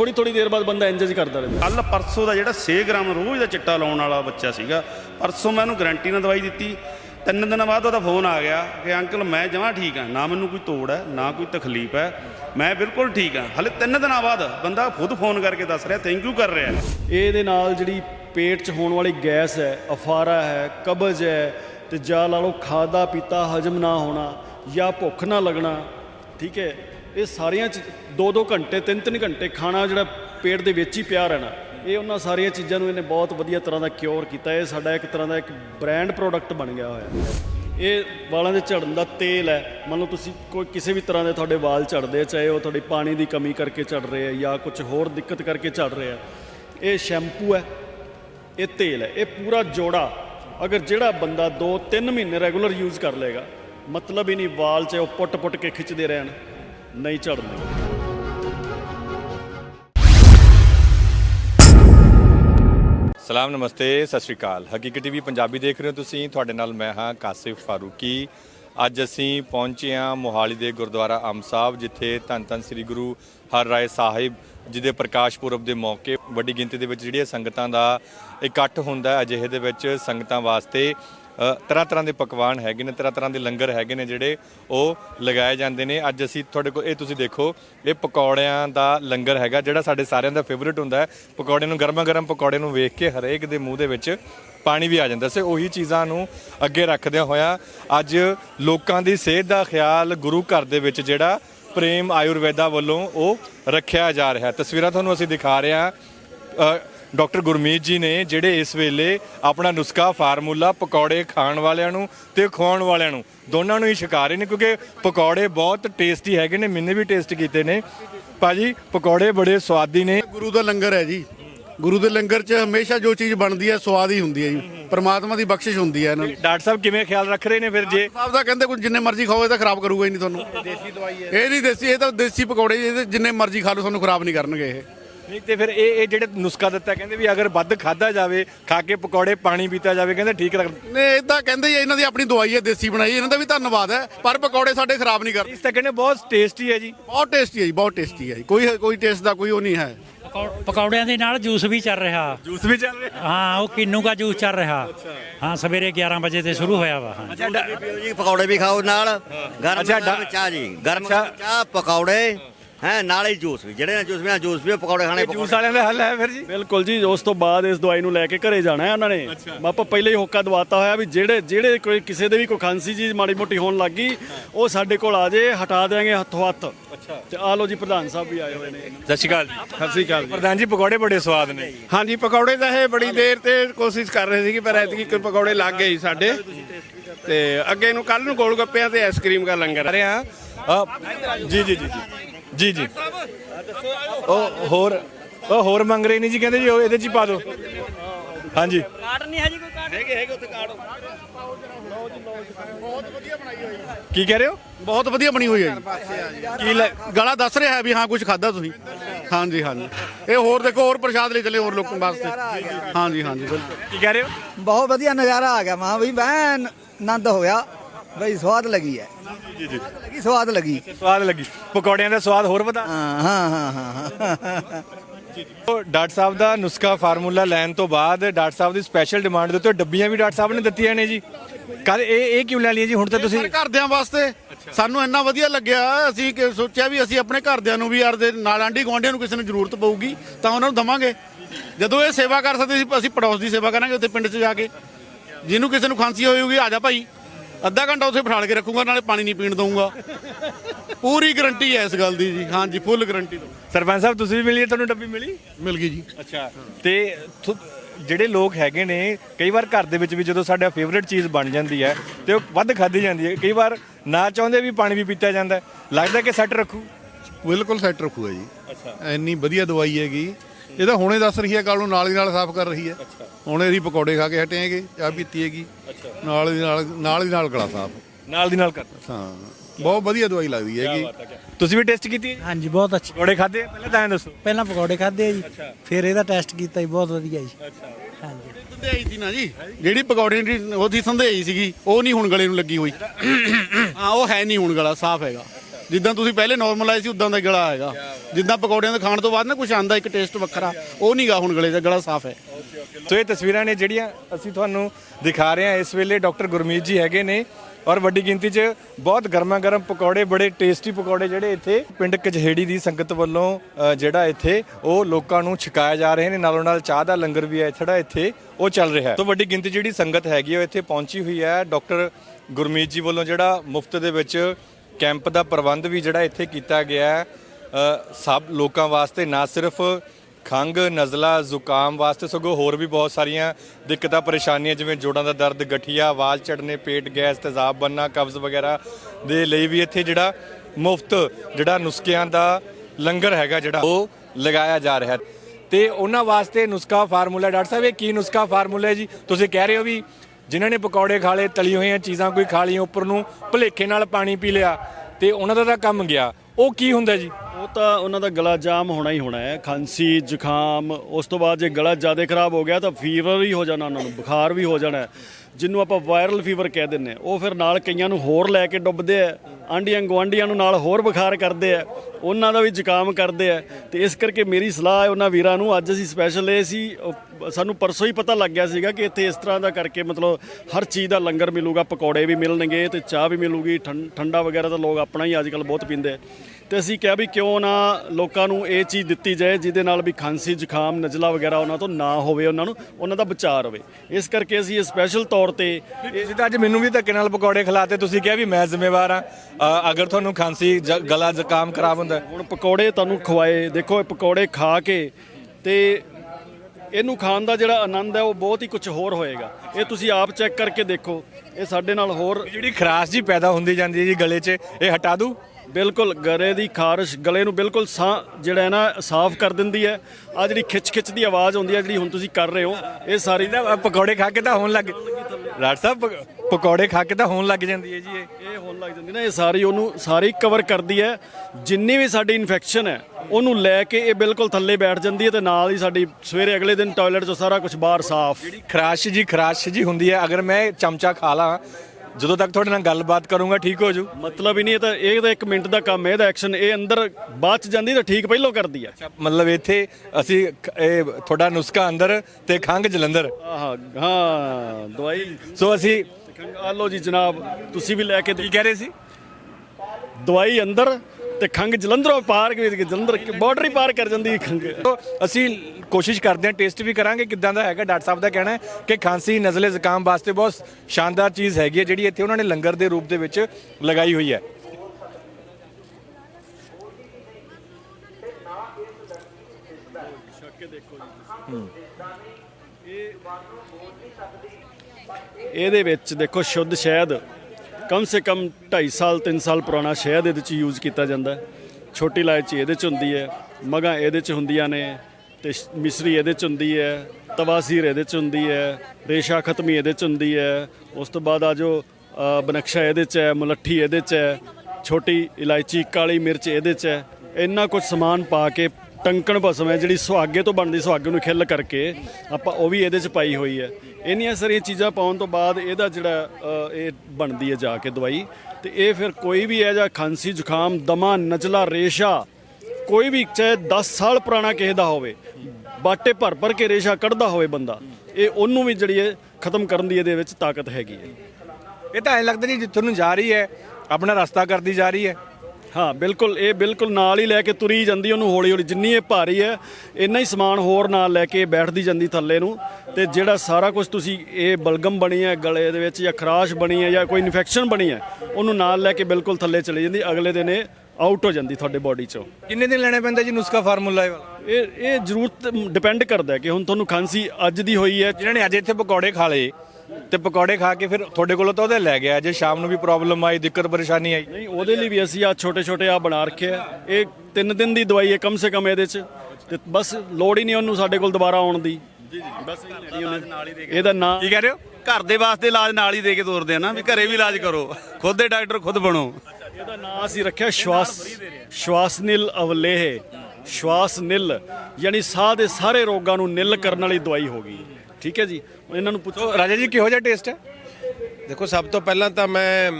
ਥੋੜੀ ਥੋੜੀ ਦੇਰ ਬਾਅਦ ਬੰਦਾ ਇੰਜ ਕਰਦਾ ਰਹਿੰਦਾ। ਕੱਲ ਪਰਸੋਂ ਦਾ ਜਿਹੜਾ 6 ਗ੍ਰਾਮ ਰੋਜ਼ ਦਾ ਚਿੱਟਾ ਲਾਉਣ ਵਾਲਾ ਬੱਚਾ ਸੀਗਾ ਪਰਸੋਂ ਮੈਂ ਉਹਨੂੰ ਗਰੰਟੀ ਨਾਲ ਦਵਾਈ ਦਿੱਤੀ। ਤਿੰਨ ਦਿਨਾਂ ਬਾਅਦ ਉਹਦਾ ਫੋਨ ਆ ਗਿਆ ਕਿ ਅੰਕਲ ਮੈਂ ਜਮਾਂ ਠੀਕ ਹਾਂ ਨਾ ਮੈਨੂੰ ਕੋਈ ਤੋੜ ਹੈ ਨਾ ਕੋਈ ਤਕਲੀਫ ਹੈ ਮੈਂ ਬਿਲਕੁਲ ਠੀਕ ਹਾਂ। ਹਲੇ ਤਿੰਨ ਦਿਨਾਂ ਬਾਅਦ ਬੰਦਾ ਖੁਦ ਫੋਨ ਕਰਕੇ ਦੱਸ ਰਿਹਾ ਥੈਂਕ ਯੂ ਕਰ ਰਿਹਾ। ਇਹਦੇ ਨਾਲ ਜਿਹੜੀ ਪੇਟ 'ਚ ਹੋਣ ਵਾਲੀ ਗੈਸ ਹੈ ਅਫਾਰਾ ਹੈ ਕਬਜ਼ ਹੈ ਤੇ ਜਾਂ ਲਾ ਲਓ ਖਾਦਾ ਪੀਤਾ ਹਜਮ ਨਾ ਹੋਣਾ ਜਾਂ ਭੁੱਖ ਨਾ ਲੱਗਣਾ ਠੀਕ ਹੈ ਇਹ ਸਾਰੀਆਂ ਚ 2-2 ਘੰਟੇ 3-3 ਘੰਟੇ ਖਾਣਾ ਜਿਹੜਾ ਪੇਟ ਦੇ ਵਿੱਚ ਹੀ ਪਿਆ ਰਹਿਣਾ। ਇਹ ਉਹਨਾਂ ਸਾਰੀਆਂ ਚੀਜ਼ਾਂ ਨੂੰ ਇਹਨੇ ਬਹੁਤ ਵਧੀਆ ਤਰ੍ਹਾਂ ਦਾ ਕਿਉਰ ਕੀਤਾ। ਇਹ ਸਾਡਾ ਇੱਕ ਤਰ੍ਹਾਂ ਦਾ ਇੱਕ ਬ੍ਰਾਂਡ ਪ੍ਰੋਡਕਟ ਬਣ ਗਿਆ ਹੋਇਆ। ਇਹ ਵਾਲਾਂ ਦੇ ਝੜਨ ਦਾ ਤੇਲ ਹੈ। ਮੰਨ ਲਓ ਤੁਸੀਂ ਕੋਈ ਕਿਸੇ ਵੀ ਤਰ੍ਹਾਂ ਦੇ ਤੁਹਾਡੇ ਵਾਲ ਝੜਦੇ ਆ, ਚਾਹੇ ਉਹ ਤੁਹਾਡੀ ਪਾਣੀ ਦੀ ਕਮੀ ਕਰਕੇ ਝੜ ਰਹੇ ਆ ਜਾਂ ਕੁਝ ਹੋਰ ਦਿੱਕਤ ਕਰਕੇ ਝੜ ਰਹੇ ਆ। ਇਹ ਸ਼ੈਂਪੂ ਹੈ। ਇਹ ਤੇਲ ਹੈ। ਇਹ ਪੂਰਾ ਜੋੜਾ। ਅਗਰ ਜਿਹੜਾ ਬੰਦਾ 2-3 ਮਹੀਨੇ ਰੈਗੂਲਰ ਯੂਜ਼ ਕਰ ਲੇਗਾ ਮਤਲਬ ਹੀ ਨਹੀਂ ਵਾਲ 'ਚ ਉਹ ਪੁੱਟ-ਪੁੱਟ ਕੇ ਖਿੱਚਦੇ ਰਹਿਣ। ਨਹੀਂ ਝੜਨਗੇ ਸਲਾਮ, ਨਮਸਤੇ, ਸਤਿ ਸ਼੍ਰੀ ਅਕਾਲ। ਹਕੀਕਤ ਟੀਵੀ ਪੰਜਾਬੀ ਦੇਖ ਰਹੇ ਹੋ ਤੁਸੀਂ। ਤੁਹਾਡੇ ਨਾਲ ਮੈਂ ਹਾਂ ਕਾਸਿਫ ਫਾਰੂਕੀ। ਅੱਜ ਅਸੀਂ ਪਹੁੰਚੇ ਹਾਂ ਮੋਹਾਲੀ ਦੇ ਗੁਰਦੁਆਰਾ ਅੰਬ ਸਾਹਿਬ, ਜਿੱਥੇ ਧੰਨ ਧੰਨ ਸ੍ਰੀ ਗੁਰੂ ਹਰ ਰਾਏ ਸਾਹਿਬ, ਜਿਹਦੇ ਪ੍ਰਕਾਸ਼ ਪੁਰਬ ਦੇ ਮੌਕੇ ਵੱਡੀ ਗਿਣਤੀ ਦੇ ਵਿੱਚ ਜਿਹੜੀਆਂ ਸੰਗਤਾਂ ਦਾ ਇਕੱਠ ਹੁੰਦਾ ਹੈ, ਅਜਿਹੇ ਦੇ ਵਿੱਚ ਸੰਗਤਾਂ ਵਾਸਤੇ ਤਰ੍ਹਾਂ ਤਰ੍ਹਾਂ ਦੇ ਪਕਵਾਨ ਹੈਗੇ ਨੇ, ਤਰ੍ਹਾਂ ਤਰ੍ਹਾਂ ਦੇ ਲੰਗਰ ਹੈਗੇ ਨੇ ਜਿਹੜੇ ਉਹ ਲਗਾਏ ਜਾਂਦੇ ਨੇ। ਅੱਜ ਅਸੀਂ ਤੁਹਾਡੇ ਕੋਲ ਇਹ ਤੁਸੀਂ ਦੇਖੋ, ਇਹ ਪਕੌੜਿਆਂ ਦਾ ਲੰਗਰ ਹੈਗਾ, ਜਿਹੜਾ ਸਾਡੇ ਸਾਰਿਆਂ ਦਾ ਫੇਵਰਿਟ ਹੁੰਦਾ ਹੈ। ਪਕੌੜੇ ਨੂੰ ਗਰਮਾ ਗਰਮ ਪਕੌੜੇ ਨੂੰ ਵੇਖ ਕੇ ਹਰੇਕ ਦੇ ਮੂੰਹ ਦੇ ਵਿੱਚ ਪਾਣੀ ਵੀ ਆ ਜਾਂਦਾ। ਸੇ ਉਹੀ ਚੀਜ਼ਾਂ ਨੂੰ ਅੱਗੇ ਰੱਖਦਿਆਂ ਹੋਇਆ, ਅੱਜ ਲੋਕਾਂ ਦੀ ਸਿਹਤ ਦਾ ਖਿਆਲ ਗੁਰੂ ਘਰ ਦੇ ਵਿੱਚ ਜਿਹੜਾ ਪ੍ਰੇਮ ਆਯੁਰਵੇਦਾ ਵੱਲੋਂ ਉਹ ਰੱਖਿਆ ਜਾ ਰਿਹਾ। ਤਸਵੀਰਾਂ ਤੁਹਾਨੂੰ ਅਸੀਂ ਦਿਖਾ ਰਹੇ ਹਾਂ। ਡਾਕਟਰ ਗੁਰਮੀਤ ਜੀ ਨੇ ਜਿਹੜੇ ਇਸ ਵੇਲੇ ਆਪਣਾ ਨੁਸਖਾ ਫਾਰਮੂਲਾ ਪਕੌੜੇ ਖਾਣ ਵਾਲਿਆਂ ਨੂੰ ਤੇ ਖਵਾਉਣ ਵਾਲਿਆਂ ਨੂੰ ਦੋਨਾਂ ਨੂੰ ਹੀ ਛਕਾ ਰਹੇ ਨੇ ਕਿਉਂਕਿ ਪਕੌੜੇ ਬਹੁਤ ਟੇਸਟੀ ਹੈਗੇ ਨੇ ਮੈਨੇ ਵੀ ਟੇਸਟ ਕੀਤੇ ਨੇ। ਭਾਜੀ ਪਕੌੜੇ ਬੜੇ ਸਵਾਦੀ ਨੇ। ਗੁਰੂ ਦਾ ਲੰਗਰ ਹੈ ਜੀ। ਗੁਰੂ ਦੇ ਲੰਗਰ 'ਚ ਹਮੇਸ਼ਾ ਜੋ ਚੀਜ਼ ਬਣਦੀ ਹੈ ਸਵਾਦ ਹੀ ਹੁੰਦੀ ਹੈ ਜੀ। ਪਰਮਾਤਮਾ ਦੀ ਬਖਸ਼ਿਸ਼ ਹੁੰਦੀ ਹੈ ਇਹਨਾਂ ਨੂੰ ਡਾਕਟਰ ਸਾਹਿਬ ਕਿਵੇਂ ਖਿਆਲ ਰੱਖ ਰਹੇ ਨੇ ਫਿਰ ਜੇ? ਸਾਹਿਬ ਦਾ ਕਹਿੰਦੇ ਕੋਈ ਜਿੰਨੇ ਮਰਜ਼ੀ ਖਾਓ ਇਹ ਤਾਂ ਖਰਾਬ ਕਰੂਗਾ ਹੀ ਨਹੀਂ ਤੁਹਾਨੂੰ। ਦੇਸੀ ਦਵਾਈ ਹੈ। ਇਹ ਨਹੀਂ ਦੇਸੀ ਇਹ ਤਾਂ ਦੇਸੀ ਪਕੌੜੇ ਜੀ, ਜਿੰਨੇ ਮਰਜ਼ੀ ਖਾ ਲਓ ਤੁਹਾਨੂੰ ਖਰਾਬ ਨਹੀਂ ਕਰਨਗੇ ਇਹ। ਨਹੀਂ ਤੇ ਫਿਰ ਇਹ ਇਹ ਜਿਹੜੇ ਨੁਸਖਾ ਦਿੱਤਾ ਕਹਿੰਦੇ ਵੀ ਅਗਰ ਵੱਧ ਖਾਦਾ ਜਾਵੇ ਖਾ ਕੇ ਪਕੌੜੇ ਪਾਣੀ ਪੀਤਾ ਜਾਵੇ ਕਹਿੰਦੇ ਠੀਕ ਲੱਗ ਨੇ ਇਦਾਂ ਕਹਿੰਦੇ ਹੀ ਆ, ਇਹਨਾਂ ਦੀ ਆਪਣੀ ਦਵਾਈ ਹੈ ਦੇਸੀ ਬਣਾਈ ਇਹਨਾਂ ਦਾ ਵੀ ਧੰਨਵਾਦ ਹੈ ਪਰ ਪਕੌੜੇ ਸਾਡੇ ਖਰਾਬ ਨਹੀਂ ਕਰਦੇ। ਇਸ ਤਾਂ ਕਹਿੰਦੇ ਬਹੁਤ ਟੇਸਟੀ ਹੈ ਜੀ। ਬਹੁਤ ਟੇਸਟੀ ਹੈ ਜੀ ਬਹੁਤ ਟੇਸਟੀ ਹੈ ਜੀ। ਕੋਈ ਕੋਈ ਟੇਸਟ ਦਾ ਕੋਈ ਉਹ ਨਹੀਂ ਹੈ। ਪਕੌ- ਪਕੌੜਿਆਂ ਦੇ ਨਾਲ ਜੂਸ ਵੀ ਚੱਲ ਰਿਹਾ। ਜੂਸ ਵੀ ਚੱਲ ਰਿਹਾ। ਹਾਂ ਉਹ ਕਿੰਨੂ ਦਾ ਜੂਸ ਚੱਲ ਰਿਹਾ। ਹਾਂ ਸਵੇਰੇ 11 ਵਜੇ ਤੇ ਸ਼ੁਰੂ ਹੋਇਆ ਵਾ ਹਾਂ। ਅੱਛਾ ਪਕੌੜੇ ਵੀ ਖਾਓ ਨਾਲ। ਗਰਮ ਅੱਛਾ, ਡਾ- ਚਾਹ ਜੀ। ਗਰਮ ਅੱਛਾ। ਗਰਮ ਚਾਹ ਪਕੌੜੇ। ਹੈ ਨਾਲ ਹੀ ਜੂਸ ਵੀ ਜਿਹੜੇ ਨਾਲ ਜੂਸ ਵੀ ਜੂਸ ਵੀ ਪਕੌੜੇ ਖਾਣੇ ਜੂਸ ਵਾਲਿਆਂ ਦਾ ਹੱਲ ਹੈ ਫਿਰ ਜੀ। ਬਿਲਕੁਲ ਜੀ ਉਸ ਤੋਂ ਬਾਅਦ ਇਸ ਦਵਾਈ ਨੂੰ ਲੈ ਕੇ ਘਰੇ ਜਾਣਾ ਹੈ ਉਹਨਾਂ ਨੇ। ਆਪਾਂ ਪਹਿਲੇ ਹੀ ਹੋਕਾ ਦਵਾਤਾ ਹੋਇਆ ਵੀ ਜਿਹੜੇ ਜਿਹੜੇ ਕੋਈ ਕਿਸੇ ਦੇ ਵੀ ਕੋਈ ਖਾਂਸੀ ਜੀ ਮਾੜੀ ਮੋਟੀ ਹੋਣ ਲੱਗ ਗਈ ਉਹ ਸਾਡੇ ਕੋਲ ਆ ਜੇ ਹਟਾ ਦੇਾਂਗੇ ਹੱਥੋਂ ਹੱਥ। ਅੱਛਾ। ਤੇ ਆ ਲੋ ਜੀ ਪ੍ਰਧਾਨ ਸਾਹਿਬ ਵੀ ਆਏ ਹੋਏ ਨੇ। ਸਤਿ ਸ਼੍ਰੀ ਅਕਾਲ ਜੀ। ਸਤਿ ਸ੍ਰੀ ਅਕਾਲ ਜੀ। ਪ੍ਰਧਾਨ ਜੀ ਪਕੌੜੇ ਬੜੇ ਸਵਾਦ ਨੇ। ਹਾਂਜੀ ਪਕੌੜੇ ਤਾਂ ਇਹ ਬੜੀ ਦੇਰ ਤੇ ਕੋਸ਼ਿਸ਼ ਕਰ ਰਹੇ ਸੀ ਕਿ ਪਰ ਐਤਕੀ ਕੋਈ ਪਕੌੜੇ ਲੱਗ ਗਏ ਸੀ ਸਾਡੇ। ਤੇ ਅੱਗੇ ਨੂੰ ਕੱਲ ਨੂੰ ਗੋਲ ਗੱਪਿਆਂ ਤੇ ਆਈਸਕ੍ਰੀਮ ਦਾ ਲੰਗਰ। ਆ ਰਹੇ ਆ ਜੀ ਜੀ ਜੀ। ਜੀ ਜੀ। ਉਹ ਹੋਰ ਉਹ ਹੋਰ ਮੰਗ ਰਹੇ ਨਹੀਂ ਜੀ ਕਹਿੰਦੇ ਜੀ ਉਹ ਇਹਦੇ ਚ ਹੀ ਪਾ ਦਿਓ। ਹਾਂਜੀ। ਕੀ ਕਹਿ ਰਹੇ ਹੋ? ਬਹੁਤ ਵਧੀਆ ਬਣੀ ਹੋਈ ਹੈ ਜੀ। ਕੀ ਲੈ- ਗਲਾ ਦੱਸ ਰਿਹਾ ਹੈ ਵੀ ਹਾਂ ਕੁਝ ਖਾਦਾ ਤੁਸੀਂ? ਹਾਂਜੀ ਹਾਂਜੀ। ਇਹ ਹੋਰ ਦੇਖੋ ਹੋਰ ਪ੍ਰਸ਼ਾਦ ਲਈ ਚੱਲੇ ਹੋਰ ਲੋਕਾਂ ਵਾਸਤੇ। ਹਾਂਜੀ ਹਾਂਜੀ ਬਿਲਕੁਲ। ਕੀ ਕਹਿ ਰਹੇ ਹੋ? ਬਹੁਤ ਵਧੀਆ ਨਜ਼ਾਰਾ ਆ ਗਿਆ ਮਾਂ ਵੀ ਬੈਨ ਆਨੰਦ ਹੋਇਆ। ਬਈ ਸਵਾਦ ਲੱਗੀ ਹੈ ਜੀ ਜੀ। ਲੱਗੀ ਸਵਾਦ ਲੱਗੀ। ਸਵਾਦ ਲੱਗੀ। ਪਕੌੜਿਆਂ ਦਾ ਸਵਾਦ ਹੋਰ ਵਧਾ। ਹਾਂ ਹਾਂ ਹਾਂ ਹਾਂ ਹਾਂ ਉਹ ਡਾਕਟਰ ਸਾਹਿਬ ਦਾ ਨੁਸਖਾ ਫਾਰਮੂਲਾ ਲੈਣ ਤੋਂ ਬਾਅਦ ਡਾਕਟਰ ਸਾਹਿਬ ਦੀ ਸਪੈਸ਼ਲ ਡਿਮਾਂਡ ਦੇ ਉੱਤੇ ਡੱਬੀਆਂ ਵੀ ਡਾਕਟਰ ਸਾਹਿਬ ਨੇ ਦਿੱਤੀਆਂ ਨੇ ਜੀ। ਕੱਲ ਇਹ ਇਹ ਕਿਉਂ ਲੈ ਲਈਆਂ ਜੀ? ਹੁਣ ਤਾਂ ਤੁਸੀਂ ਘਰਦਿਆਂ ਵਾਸਤੇ। ਸਾਨੂੰ ਇੰਨਾ ਵਧੀਆ ਲੱਗਿਆ ਅਸੀਂ ਕਿ ਸੋਚਿਆ ਵੀ ਅਸੀਂ ਆਪਣੇ ਘਰਦਿਆਂ ਨੂੰ ਵੀ ਯਾਰ ਦੇ ਨਾਲ ਆਂਢੀ ਗੁਆਂਢੀਆਂ ਨੂੰ ਕਿਸੇ ਨੂੰ ਜ਼ਰੂਰਤ ਪਊਗੀ ਤਾਂ ਉਹਨਾਂ ਨੂੰ ਦਵਾਂਗੇ। ਜਦੋਂ ਇਹ ਸੇਵਾ ਕਰ ਸਕਦੇ ਸੀ ਅਸੀਂ ਪੜੋਸ ਦੀ ਸੇਵਾ ਕਰਾਂਗੇ ਉੱਥੇ ਪਿੰਡ 'ਚ ਜਾ ਕੇ। ਜਿਹਨੂੰ ਕਿਸੇ ਨੂੰ ਖਾਂਸੀ ਹੋਈ ਆ ਜਾ ਭਾਈ। ਅੱਧਾ ਘੰਟਾ ਉੱਥੇ ਬਿਠਾ ਕੇ ਰੱਖੂਗਾ ਨਾਲੇ ਪਾਣੀ ਨਹੀਂ ਪੀਣ ਦਊਂਗਾ। ਪੂਰੀ ਗਰੰਟੀ ਹੈ ਇਸ ਗੱਲ ਦੀ ਜੀ। ਹਾਂਜੀ ਫੁੱਲ ਗਰੰਟੀ ਸਰਪੰਚ ਸਾਹਿਬ ਤੁਸੀਂ ਵੀ ਮਿਲੀ ਹੈ, ਤੁਹਾਨੂੰ ਡੱਬੀ ਮਿਲੀ? ਮਿਲ ਗਈ ਜੀ। ਅੱਛਾ। ਤੇ ਥੁ- ਜਿਹੜੇ ਲੋਕ ਹੈਗੇ ਨੇ ਕਈ ਵਾਰ ਘਰ ਦੇ ਵਿੱਚ ਵੀ ਜਦੋਂ ਸਾਡਾ ਫੇਵਰਿਟ ਚੀਜ਼ ਬਣ ਜਾਂਦੀ ਹੈ ਤੇ ਉਹ ਵੱਧ ਖਾਧੀ ਜਾਂਦੀ ਹੈ। ਕਈ ਵਾਰ ਨਾ ਚਾਹੁੰਦੇ ਵੀ ਪਾਣੀ ਵੀ ਪੀਤਾ ਜਾਂਦਾ ਹੈ। ਲੱਗਦਾ ਕਿ ਸੈੱਟ ਰੱਖੂ? ਬਿਲਕੁਲ ਸੈੱਟ ਰੱਖੂਗਾ ਜੀ। ਅੱਛਾ। ਇੰਨੀ ਵਧੀਆ ਦਵਾਈ ਹੈਗੀ। ਇਹ ਤਾਂ ਹੁਣੇ ਦੱਸ ਰਹੀ ਹੈ ਕੱਲ ਨੂੰ ਨਾਲ ਦੀ ਨਾਲ ਸਾਫ਼ ਕਰ ਰਹੀ ਹੈ। ਹੁਣੇ ਅਸੀਂ ਪਕੌੜੇ ਖਾ ਕੇ ਹਟੇ ਹੈਗੇ ਚਾਹ ਪੀਤੀ ਹੈਗੀ ਨਾਲ ਦੀ ਨਾਲ ਨਾਲ ਦੀ ਨਾਲ ਗਲਾ ਸਾਫ਼। ਨਾਲ ਦੀ ਨਾਲ ਕਰ। ਹਾਂ ਬਹੁਤ ਵਧੀਆ ਦਵਾਈ ਲੱਗਦੀ ਹੈਗੀ। ਤੁਸੀਂ ਵੀ ਟੈਸਟ ਕੀਤੀ ਹੈ? ਜੀ? ਹਾਂਜੀ ਬਹੁਤ ਅੱਛੀ। ਪਕੌੜੇ ਖਾਦੇ ਪਹਿਲਾਂ ਤਾਂ ਐਂ ਦੱਸੋ। ਪਹਿਲਾਂ ਪਕੌੜੇ ਖਾਦੇ ਆ ਜੀ। ਫਿਰ ਇਹਦਾ ਟੈਸਟ ਕੀਤਾ ਜੀ ਬਹੁਤ ਵਧੀਆ ਜੀ। ਹਾਂਜੀ। ਸੰਦੇਹੀ ਸੀ ਨਾ ਜੀ। ਜਿਹੜੀ ਪਕੌੜੇ ਦੀ ਉਹਦੀ ਸੰਦੇਹੀ ਸੀਗੀ ਉਹ ਨਹੀਂ ਹੁਣ ਗਲੇ ਨੂੰ ਲੱਗੀ ਹੋਈ। ਹਾਂ ਉਹ ਹੈ ਨਹੀਂ ਹੁਣ ਗਲਾ ਸਾਫ਼ ਹੈਗਾ। ਜਿੱਦਾਂ ਤੁਸੀਂ ਪਹਿਲੇ ਨਾਰਮਲ ਆਏ ਸੀ ਉਦਾਂ ਦਾ ਗਲਾ ਹੈਗਾ ਜਿੱਦਾਂ ਪਕੌੜਿਆਂ ਦੇ ਖਾਣ ਤੋਂ ਬਾਅਦ ਨਾ ਕੁਝ ਆਂਦਾ ਇੱਕ ਟੇਸਟ ਵੱਖਰਾ। ਉਹ ਨਹੀਂਗਾ ਹੁਣ ਗਲੇ ਦਾ ਗਲਾ ਸਾਫ਼ ਹੈ। ਸੋ ਇਹ ਤਸਵੀਰਾਂ ਨੇ ਜਿਹੜੀਆਂ ਅਸੀਂ ਤੁਹਾਨੂੰ ਦਿਖਾ ਰਹੇ ਹਾਂ ਇਸ ਵੇਲੇ ਡਾਕਟਰ ਗੁਰਮੀਤ ਜੀ ਹੈਗੇ ਨੇ। ਔਰ ਵੱਡੀ ਗਿਣਤੀ 'ਚ ਬਹੁਤ ਗਰਮਾ ਗਰਮ ਪਕੌੜੇ ਬੜੇ ਟੇਸਟੀ ਪਕੌੜੇ ਜਿਹੜੇ ਇੱਥੇ ਪਿੰਡ ਕਚਹੇੜੀ ਦੀ ਸੰਗਤ ਵੱਲੋਂ ਜਿਹੜਾ ਇੱਥੇ ਉਹ ਲੋਕਾਂ ਨੂੰ ਛਕਾਇਆ ਜਾ ਰਹੇ ਨੇ। ਨਾਲੋਂ ਨਾਲ ਚਾਹ ਦਾ ਲੰਗਰ ਵੀ ਹੈ ਜਿਹੜਾ ਇੱਥੇ ਉਹ ਚੱਲ ਰਿਹਾ ਹੈ। ਸੋ ਵੱਡੀ ਗਿਣਤੀ ਜਿਹੜੀ ਸੰਗਤ ਹੈਗੀ ਉਹ ਇੱਥੇ ਪਹੁੰਚੀ ਹੋਈ ਹੈ। ਡਾਕਟਰ ਗੁਰਮੀਤ ਜੀ ਵੱਲੋਂ ਜਿਹੜਾ ਮੁਫਤ ਦੇ ਵਿੱਚ ਕੈਂਪ ਦਾ ਪ੍ਰਬੰਧ ਵੀ ਜਿਹੜਾ ਇੱਥੇ ਕੀਤਾ ਗਿਆ ਸਭ ਲੋਕਾਂ ਵਾਸਤੇ, ਨਾ ਸਿਰਫ ਖੰਗ ਨਜ਼ਲਾ, ਜ਼ੁਕਾਮ ਵਾਸਤੇ, ਸਗੋਂ ਹੋਰ ਵੀ ਬਹੁਤ ਸਾਰੀਆਂ ਦਿੱਕਤਾਂ, ਪਰੇਸ਼ਾਨੀਆਂ, ਜਿਵੇਂ ਜੋੜਾਂ ਦਾ ਦਰਦ, ਗਠੀਆ, ਵਾਲ ਚੜਨੇ ਪੇਟ ਗੈਸ, ਤੇਜ਼ਾਬ ਬੰਨਾ ਕਬਜ਼ ਵਗੈਰਾ ਦੇ ਲਈ ਵੀ ਇੱਥੇ ਜਿਹੜਾ ਮੁਫਤ ਜਿਹੜਾ ਨੁਸਖਿਆਂ ਦਾ ਲੰਗਰ ਹੈਗਾ ਜਿਹੜਾ ਉਹ ਲਗਾਇਆ ਜਾ ਰਿਹਾ ਹੈ। ਤੇ ਉਹਨਾਂ ਵਾਸਤੇ ਨੁਸਖਾ ਫਾਰਮੂਲਾ, ਡਾਕਟਰ ਸਾਹਿਬ, ਇਹ ਕੀ ਨੁਸਖਾ ਫਾਰਮੂਲਾ ਜੀ? ਤੁਸੀਂ ਕਹਿ ਰਹੇ ਹੋ ਵੀ ਜਿਨ੍ਹਾਂ ਨੇ ਪਕੌੜੇ ਖਾ ਲਏ, ਤਲੀ ਹੋਈਆਂ ਚੀਜ਼ਾਂ ਕੋਈ ਖਾ ਲਈਆਂ, ਉੱਪਰ ਨੂੰ ਭੁਲੇਖੇ ਨਾਲ ਪਾਣੀ ਪੀ ਲਿਆ ਤੇ ਉਹਨਾਂ ਦਾ ਤਾਂ ਕੰਮ ਗਿਆ। ਉਹ ਕੀ ਹੁੰਦਾ ਜੀ? ਉਹ ਤਾਂ ਉਹਨਾਂ ਦਾ ਗਲਾ ਜਾਮ ਹੋਣਾ ਹੀ ਹੋਣਾ ਹੈ। ਖਾਂਸੀ, ਜ਼ੁਕਾਮ, ਉਸ ਤੋਂ ਬਾਅਦ ਜੇ ਗਲਾ ਜ਼ਿਆਦਾ ਖਰਾਬ ਹੋ ਗਿਆ ਤਾਂ ਫੀਵਰ ਹੀ ਹੋ ਜਾਣਾ ਉਹਨਾਂ ਨੂੰ, ਬੁਖਾਰ ਵੀ ਹੋ ਜਾਣਾ ਜਿਹਨੂੰ ਆਪਾਂ ਵਾਇਰਲ ਫੀਵਰ ਕਹਿ ਦਿੰਦੇ ਹਾਂ। ਉਹ ਫਿਰ ਨਾਲ ਕਈਆਂ ਨੂੰ ਹੋਰ ਲੈ ਕੇ ਡੁੱਬਦੇ ਆ ਆਂਡੀਆਂ ਗੁਆਂਢੀਆਂ ਨੂੰ ਨਾਲ ਹੋਰ ਬੁਖਾਰ ਕਰਦੇ ਆ, ਉਹਨਾਂ ਦਾ ਵੀ ਜ਼ੁਕਾਮ ਕਰਦੇ ਆ। ਤੇ ਇਸ ਕਰਕੇ ਮੇਰੀ ਸਲਾਹ ਹੈ ਉਹਨਾਂ ਵੀਰਾਂ ਨੂੰ, ਅੱਜ ਅਸੀਂ ਸਪੈਸ਼ਲ ਇਹ ਸੀ ਸਾਨੂੰ ਪਰਸੋਂ ਹੀ ਪਤਾ ਲੱਗ ਗਿਆ ਸੀਗਾ ਕਿ ਇੱਥੇ ਇਸ ਤਰ੍ਹਾਂ ਦਾ ਕਰਕੇ ਮਤਲਬ ਹਰ ਚੀਜ਼ ਦਾ ਲੰਗਰ ਮਿਲੂਗਾ, ਪਕੌੜੇ ਵੀ ਮਿਲਣਗੇ ਤੇ ਚਾਹ ਵੀ ਮਿਲੂਗੀ, ਠੰ- ਠੰਡਾ ਵਗੈਰਾ ਤਾਂ ਲੋਕ ਆਪਣਾ ਹੀ ਅੱਜ ਕੱਲ ਬਹੁਤ ਪੀਂਦੇ ਤੇ ਅਸੀਂ ਕਿਹਾ ਵੀ ਕਿਉਂ ਨਾ ਲੋਕਾਂ ਨੂੰ ਇਹ ਚੀਜ਼ ਦਿੱਤੀ ਜਾਏ ਜਿਹਦੇ ਨਾਲ ਵੀ ਖਾਂਸੀ ਜ਼ੁਕਾਮ ਨਜ਼ਲਾ ਵਗੈਰਾ ਉਹਨਾਂ ਤੋਂ ਨਾ ਹੋਵੇ ਉਹਨਾਂ ਨੂੰ ਉਹਨਾਂ ਦਾ ਬਚਾਅ ਰਵੇ। ਇਸ ਕਰਕੇ ਅਸੀਂ ਇਹ ਸਪੈਸ਼ਲ ਤੌਰ ਤੇ ਤੁਸੀਂ ਤਾਂ ਅੱਜ ਮੈਨੂੰ ਵੀ ਧੱਕੇ ਨਾਲ ਪਕੌੜੇ ਖਿਲਾਤੇ ਤੁਸੀਂ ਕਿਹਾ ਵੀ ਮੈਂ ਜ਼ਿੰਮੇਵਾਰ ਆ ਅਗਰ ਤੁਹਾਨੂੰ ਖਾਂਸੀ ਗਲਾ ਜ਼ੁਕਾਮ ਖਰਾਬ ਹੁੰਦਾ। ਹੁਣ ਪਕੌੜੇ ਤੁਹਾਨੂੰ ਖਵਾਏ ਦੇਖੋ ਇਹ ਪਕੌੜੇ ਖਾ ਕੇ ਤੇ ਇਹਨੂੰ ਖਾਣ ਦਾ ਜਿਹੜਾ ਆਨੰਦ ਹੈ ਉਹ ਬਹੁਤ ਹੀ ਕੁਝ ਹੋਰ ਹੋਏਗਾ। ਇਹ ਤੁਸੀਂ ਆਪ ਚੈੱਕ ਕਰਕੇ ਦੇਖੋ ਇਹ ਸਾਡੇ ਨਾਲ ਹੋਰ ਜਿਹੜੀ ਖਰਾਸ਼ ਜੀ ਪੈਦਾ ਹੁੰਦੀ ਜਾਂਦੀ ਹੈ ਜੀ ਗਲੇ 'ਚ ਇਹ ਹਟਾ ਦੂ ਬਿਲਕੁਲ ਗਲੇ ਦੀ ਖਾਰਸ਼ ਗਲੇ ਨੂੰ ਬਿਲਕੁਲ ਜਿਹੜਾ ਹੈ ਨਾ ਸਾਫ਼ ਕਰ ਦਿੰਦੀ ਹੈ। ਆ ਜਿਹੜੀ ਖਿੱਚ ਖਿੱਚ ਦੀ ਆਵਾਜ਼ ਆਉਂਦੀ ਹੈ ਜਿਹੜੀ ਹੁਣ ਤੁਸੀਂ ਕਰ ਰਹੇ ਹੋ ਇਹ ਸਾਰੀ ਇਹਦਾ ਪਕੌੜੇ ਖਾ ਕੇ ਤਾਂ ਹੋਣ ਲੱਗ ਰਾਜ ਸਾਹਿਬ ਪਕ- ਪਕੌੜੇ ਖਾ ਕੇ ਤਾਂ ਹੋਣ ਲੱਗ ਜਾਂਦੀ ਹੈ ਜੀ ਇਹ। ਇਹ ਹੋਣ ਲੱਗ ਜਾਂਦੀ ਨਾ ਇਹ ਸਾਰੀ ਉਹਨੂੰ ਸਾਰੀ ਕਵਰ ਕਰਦੀ ਹੈ। ਜਿੰਨੀ ਵੀ ਸਾਡੀ ਇਨਫੈਕਸ਼ਨ ਹੈ ਉਹਨੂੰ ਲੈ ਕੇ ਇਹ ਬਿਲਕੁਲ ਥੱਲੇ ਬੈਠ ਜਾਂਦੀ ਹੈ ਤੇ ਨਾਲ ਹੀ ਸਾਡੀ ਸਵੇਰੇ ਅਗਲੇ ਦਿਨ ਟਾਇਲਟ ਚੋਂ ਸਾਰਾ ਕੁਝ ਬਾਹਰ ਸਾਫ਼। ਜਿਹੜੀ ਖਰਾਸ਼ ਜੀ ਖਰਾਸ਼ ਜੀ ਹੁੰਦੀ ਹੈ ਅਗਰ ਮੈਂ ਚਮਚਾ ਖਾ ਲਾਂ ਜਦੋਂ ਤੱਕ ਤੁਹਾਡੇ ਨਾਲ ਗੱਲਬਾਤ ਕਰੂੰਗਾ ਠੀਕ ਹੋ ਜੂ। ਮਤਲਬ ਹੀ ਨਹੀਂ ਇਹ ਤਾਂ ਇਹ ਤਾਂ 1 ਮਿੰਟ ਦਾ ਕੰਮ ਹੈ ਇਹਦਾ ਐਕਸ਼ਨ ਇਹ ਅੰਦਰ ਬਾਅਦ ਚ ਜਾਂਦੀ ਤਾਂ ਠੀਕ ਪਹਿਲਾਂ ਕਰਦੀ ਆ। ਮਤਲਬ ਇੱਥੇ ਅਸੀਂ ਖ- ਇਹ ਤੁਹਾਡਾ ਨੁਸਖਾ ਅੰਦਰ ਤੇ ਖੰਗ ਜਲੰਧਰ। ਆਹ ਹਾਂ ਦਵਾਈ। ਸੋ ਅਸੀਂ ਆ ਲਓ ਜੀ ਜਨਾਬ ਤੁਸੀਂ ਵੀ ਲੈ ਕੇ ਕੀ ਕਹਿ ਰਹੇ ਸੀ? ਦਵਾਈ ਅੰਦਰ ਤੇ ਖੰਗ ਜਲੰਧਰੋਂ ਪਾਰ ਜਲੰਧਰ ਬਾਰਡਰ ਹੀ ਪਾਰ ਕਰ ਜਾਂਦੀ ਹੈ ਖੰਗ ਅਸੀਂ ਕੋਸ਼ਿਸ਼ ਕਰਦੇ ਹਾਂ ਟੇਸਟ ਵੀ ਕਰਾਂਗੇ ਕਿਦਾਂ ਦਾ ਹੈਗਾ। ਡਾਕਟਰ ਸਾਹਿਬ ਦਾ ਕਹਿਣਾ ਹੈ ਕਿ ਖਾਂਸੀ ਨਜ਼ਲੇ ਜ਼ੁਕਾਮ ਵਾਸਤੇ ਬਹੁਤ ਸ਼ਾਨਦਾਰ ਚੀਜ਼ ਹੈਗੀ ਹੈ ਜਿਹੜੀ ਇੱਥੇ ਉਹਨਾਂ ਨੇ ਲੰਗਰ ਦੇ ਰੂਪ ਦੇ ਵਿੱਚ ਲਗਾਈ ਹੋਈ ਹੈ। ਇਹਦੇ ਵਿੱਚ ਦੇਖੋ ਸ਼ੁੱਧ ਸ਼ਹਿਦ ਕਮ ਸੇ ਕਮ 2.5 ਸਾਲ 3 ਸਾਲ ਪੁਰਾਣਾ ਸ਼ਹਿਦ ਇਹਦੇ ਚ ਯੂਜ਼ ਕੀਤਾ ਜਾਂਦਾ ਛੋਟੀ ਇਲਾਇਚੀ ਇਹਦੇ ਚ ਹੁੰਦੀ ਹੈ, ਮਗਾ ਇਹਦੇ ਚ ਹੁੰਦੀਆਂ ਨੇ ਤੇ ਮਿਸਰੀ ਇਹਦੇ ਚ ਹੁੰਦੀ ਹੈ ਤਵਾਸੀਰ ਇਹਦੇ ਚ ਹੁੰਦੀ ਹੈ, ਰੇਸ਼ਾ ਖਤਮੀ ਇਹਦੇ ਚ ਹੁੰਦੀ ਹੈ, ਉਸ ਤੋਂ ਬਾਅਦ ਆ ਜੋ ਬਨਕਸ਼ਾ ਇਹਦੇ ਚ ਹੈ, ਮੁਲੱਠੀ ਇਹਦੇ ਚ ਹੈ, ਛੋਟੀ ਇਲਾਇਚੀ ਕਾਲੀ ਮਿਰਚ ਇਹਦੇ ਚ ਹੈ, ਇੰਨਾ ਕੁਝ ਸਮਾਨ ਪਾ ਕੇ ਟੰਕਣ ਭਸਮ ਹੈ ਜਿਹੜੀ ਸੁਹਾਗੇ ਤੋਂ ਬਣਦੀ ਸੁਹਾਗੇ ਨੂੰ ਖਿੱਲ ਕਰਕੇ ਆਪਾਂ ਉਹ ਵੀ ਇਹਦੇ ਚ ਪਾਈ ਹੋਈ ਹੈ। ਇੰਨੀਆਂ ਸਾਰੀਆਂ ਚੀਜ਼ਾਂ ਪਾਉਣ ਤੋਂ ਬਾਅਦ ਇਹਦਾ ਜਿਹੜਾ ਅ, ਇਹ ਬਣਦੀ ਹੈ ਜਾ ਕੇ ਦਵਾਈ। ਤੇ ਇਹ ਫਿਰ ਕੋਈ ਵੀ ਹੈ ਜਾਂ ਖਾਂਸੀ ਜ਼ੁਕਾਮ ਦਮਾ ਨਜ਼ਲਾ ਰੇਸ਼ਾ ਕੋਈ ਵੀ ਚਾਹੇ 10 ਸਾਲ ਪੁਰਾਣਾ ਕਿਸੇ ਦਾ ਹੋਵੇ ਬਾਟੇ ਭਰ ਭਰ ਕੇ ਰੇਸ਼ਾ ਕੱਢਦਾ ਹੋਵੇ ਬੰਦਾ ਇਹ ਉਹਨੂੰ ਵੀ ਜਿਹੜੀ ਹੈ ਖਤਮ ਕਰਨ ਦੀ ਇਹਦੇ ਵਿੱਚ ਤਾਕਤ ਹੈਗੀ ਹੈ। ਇਹ ਤਾਂ ਐਂ ਲੱਗਦਾ ਜੀ ਜਿੱਥੋਂ ਨੂੰ ਜਾ ਰਹੀ ਹੈ ਆਪਣਾ ਰਸਤਾ ਕਰਦੀ ਜਾ ਰਹੀ ਹੈ। ਹਾਂ ਬਿਲਕੁਲ ਇਹ ਬਿਲਕੁਲ ਨਾਲ ਹੀ ਲੈ ਕੇ ਤੁਰੀ ਜਾਂਦੀ ਉਹਨੂੰ ਹੌਲੀ ਹੌਲੀ ਜਿੰਨੀ ਇਹ ਭਾਰੀ ਹੈ ਇੰਨਾ ਹੀ ਸਮਾਨ ਹੋਰ ਨਾਲ ਲੈ ਕੇ ਬੈਠਦੀ ਜਾਂਦੀ ਥੱਲੇ ਨੂੰ। ਤੇ ਜਿਹੜਾ ਸਾਰਾ ਕੁਝ ਤੁਸੀਂ ਇਹ ਬਲਗਮ ਬਣੀ ਹੈ ਗਲੇ ਦੇ ਵਿੱਚ ਜਾਂ ਖਰਾਸ਼ ਬਣੀ ਹੈ ਜਾਂ ਕੋਈ ਇਨਫੈਕਸ਼ਨ ਬਣੀ ਹੈ ਉਹਨੂੰ ਨਾਲ ਲੈ ਕੇ ਬਿਲਕੁਲ ਥੱਲੇ ਚਲੀ ਜਾਂਦੀ ਅਗਲੇ ਦਿਨ ਇਹ ਆਊਟ ਹੋ ਜਾਂਦੀ ਤੁਹਾਡੇ ਬਾਡੀ ਚੋਂ। ਕਿੰਨੇ ਦਿਨ ਲੈਣੇ ਪੈਂਦੇ ਜੀ ਨੁਸਖਾ ਫਾਰਮੂਲਾ ਇਹ ਵਾਲਾ? ਇਹ ਇਹ ਜ਼ਰੂਰਤ ਡਿਪੈਂਡ ਕਰਦਾ ਕਿ ਹੁਣ ਤੁਹਾਨੂੰ ਖਾਂਸੀ ਅੱਜ ਦੀ ਹੋਈ ਹੈ। ਜਿਨ੍ਹਾਂ ਨੇ ਅੱਜ ਇੱਥੇ ਪਕੌੜੇ ਖਾ ਲਏ ਤੇ ਪਕੌੜੇ ਖਾ ਕੇ ਫਿਰ ਤੁਹਾਡੇ ਕੋਲੋਂ ਤਾਂ ਉਹਦੇ ਲੈ ਗਿਆ। ਜੇ ਸ਼ਾਮ ਨੂੰ ਵੀ ਪ੍ਰੋਬਲਮ ਆਈ ਦਿੱਕਤ ਪਰੇਸ਼ਾਨੀ ਆਈ। ਨਹੀਂ ਉਹਦੇ ਲਈ ਵੀ ਅਸੀਂ ਆ ਛੋਟੇ ਛੋਟੇ ਆ ਬਣਾ ਰੱਖੇ ਆ। ਇਹ ਤਿੰਨ ਦਿਨ ਦੀ ਦਵਾਈ ਹੈ ਕਮ ਸੇ ਕਮ ਇਹਦੇ ਚ। ਤੇ ਬਸ ਲੋੜ ਹੀ ਨਹੀਂ ਉਹਨੂੰ ਸਾਡੇ ਕੋਲ ਦੁਬਾਰਾ ਆਉਣ ਦੀ। ਜੀ ਜੀ ਬਸ ਇਹਦਾ ਨਾਂ ਕੀ ਕਹਿ ਰਹੇ ਹੋ? ਘਰ ਦੇ ਵਾਸਤੇ ਇਲਾਜ ਨਾਲ ਹੀ ਦੇ ਕੇ ਤੋਰਦੇ ਆ ਨਾ ਵੀ ਘਰੇ ਵੀ ਇਲਾਜ ਕਰੋ। ਖੁਦ ਦੇ ਡਾਕਟਰ ਖੁਦ ਬਣੋ। ਇਹਦਾ ਨਾਂ ਅਸੀਂ ਰੱਖਿਆ ਸ਼ਵਾਸ ਸ਼ਵਾਸਨਿਲ ਅਵਲੇਹ। ਸ਼ਵਾਸਨਿਲ ਯਾਨੀ ਸਾਹ ਦੇ ਸਾਰੇ ਰੋਗਾਂ ਨੂੰ ਨਿਲ ਕਰਨ ਵਾਲੀ ਦਵਾਈ ਹੋ ਗਈ। ਠੀਕ ਹੈ ਜੀ। ਇਹਨਾਂ ਨੂੰ ਪੁੱਛੋ। ਰਾਜਾ ਜੀ ਕਿਹੋ ਜਿਹਾ ਟੇਸਟ ਹੈ? ਦੇਖੋ ਸਭ ਤੋਂ ਪਹਿਲਾਂ ਤਾਂ ਮੈਂ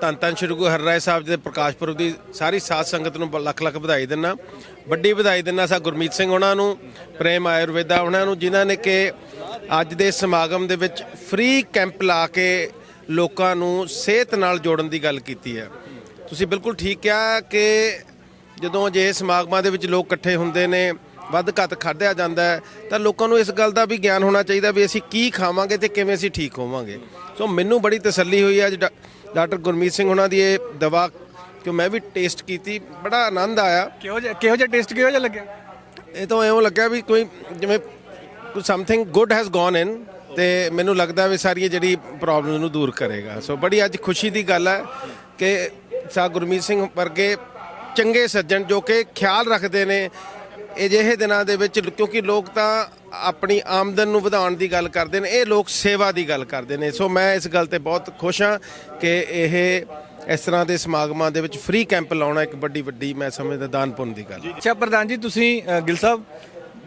ਧੰਨ ਧੰਨ ਸ਼੍ਰੀ ਗੁਰੂ ਹਰਿਰਾਏ ਸਾਹਿਬ ਜੀ ਦੇ ਪ੍ਰਕਾਸ਼ ਪੁਰਬ ਦੀ ਸਾਰੀ ਸਾਧ ਸੰਗਤ ਨੂੰ ਲੱਖ ਲੱਖ ਵਧਾਈ ਦਿੰਨਾ। ਵੱਡੀ ਵਧਾਈ ਦਿੰਨਾ ਸਾ ਗੁਰਮੀਤ ਸਿੰਘ ਉਹਨਾਂ ਨੂੰ ਪ੍ਰੇਮ ਆਯੁਰਵੇਦਾ ਉਹਨਾਂ ਨੂੰ ਜਿਨ੍ਹਾਂ ਨੇ ਕਿ ਅੱਜ ਦੇ ਸਮਾਗਮ ਦੇ ਵਿੱਚ ਫ੍ਰੀ ਕੈਂਪ ਲਾ ਕੇ ਲੋਕਾਂ ਨੂੰ ਸਿਹਤ ਨਾਲ ਜੋੜਨ ਦੀ ਗੱਲ ਕੀਤੀ ਹੈ। ਤੁਸੀਂ ਬਿਲਕੁਲ ਠੀਕ ਕਿਹਾ ਕਿ ਜਦੋਂ ਜੇ ਸਮਾਗਮਾਂ ਦੇ ਵਿੱਚ ਲੋਕ ਇਕੱਠੇ ਹੁੰਦੇ ਨੇ ਵੱਧ ਘੱਟ ਖਾਧਿਆ ਜਾਂਦਾ ਹੈ ਤਾਂ ਲੋਕਾਂ ਨੂੰ ਇਸ ਗੱਲ ਦਾ ਵੀ ਗਿਆਨ ਹੋਣਾ ਚਾਹੀਦਾ ਵੀ ਅਸੀਂ ਕੀ ਖਾਵਾਂਗੇ ਤੇ ਕਿਵੇਂ ਅਸੀਂ ਠੀਕ ਹੋਵਾਂਗੇ। ਸੋ ਮੈਨੂੰ ਬੜੀ ਤਸੱਲੀ ਹੋਈ ਅੱਜ ਡਾਕਟਰ ਗੁਰਮੀਤ ਸਿੰਘ ਉਹਨਾਂ ਦੀ ਇਹ ਦਵਾ ਕਿ ਮੈਂ ਵੀ ਟੇਸਟ ਕੀਤੀ ਬੜਾ ਆਨੰਦ ਆਇਆ। ਕਿਹੋ ਜਿਹਾ ਕਿਹੋ ਜਿਹਾ ਟੇਸਟ ਕਿਹੋ ਜਿਹਾ ਲੱਗਿਆ? ਇਹ ਤਾਂ ਐਵੇਂ ਲੱਗਿਆ ਵੀ ਕੋਈ ਜਿਵੇਂ something good has gone in ਤੇ ਮੈਨੂੰ ਲੱਗਦਾ ਵੀ ਸਾਰੀਆਂ ਜਿਹੜੀ ਪ੍ਰੋਬਲਮ ਨੂੰ ਦੂਰ ਕਰੇਗਾ। ਸੋ ਬੜੀ ਅੱਜ ਖੁਸ਼ੀ ਦੀ ਗੱਲ ਹੈ ਕਿ ਸਾ ਗੁਰਮੀਤ ਸਿੰਘ ਵਰਗੇ ਚੰਗੇ ਸੱਜਣ ਜੋ ਕਿ ਖਿਆਲ ਰੱਖਦੇ ਨੇ ਅਜਿਹੇ ਦਿਨਾਂ ਦੇ ਵਿੱਚ ਕਿਉਂਕਿ ਲੋਕ ਤਾਂ ਆਪਣੀ ਆਮਦਨ ਨੂੰ ਵਧਾਉਣ ਦੀ ਗੱਲ ਕਰਦੇ ਨੇ ਇਹ ਲੋਕ ਸੇਵਾ ਦੀ ਗੱਲ ਕਰਦੇ ਨੇ। ਸੋ ਮੈਂ ਇਸ ਗੱਲ ਤੇ ਬਹੁਤ ਖੁਸ਼ ਹਾਂ ਕਿ ਇਹ ਇਸ ਤਰ੍ਹਾਂ ਦੇ ਸਮਾਗਮਾਂ ਦੇ ਵਿੱਚ ਫ੍ਰੀ ਕੈਂਪ ਲਾਉਣਾ ਇੱਕ ਵੱਡੀ ਵੱਡੀ ਮੈਂ ਸਮਝਦਾ ਦਾਨ ਪੁੰਨ ਦੀ ਗੱਲ ਹੈ। ਅੱਛਾ ਪ੍ਰਧਾਨ ਜੀ ਤੁਸੀਂ ਅ, ਗਿਲ ਸਾਹਿਬ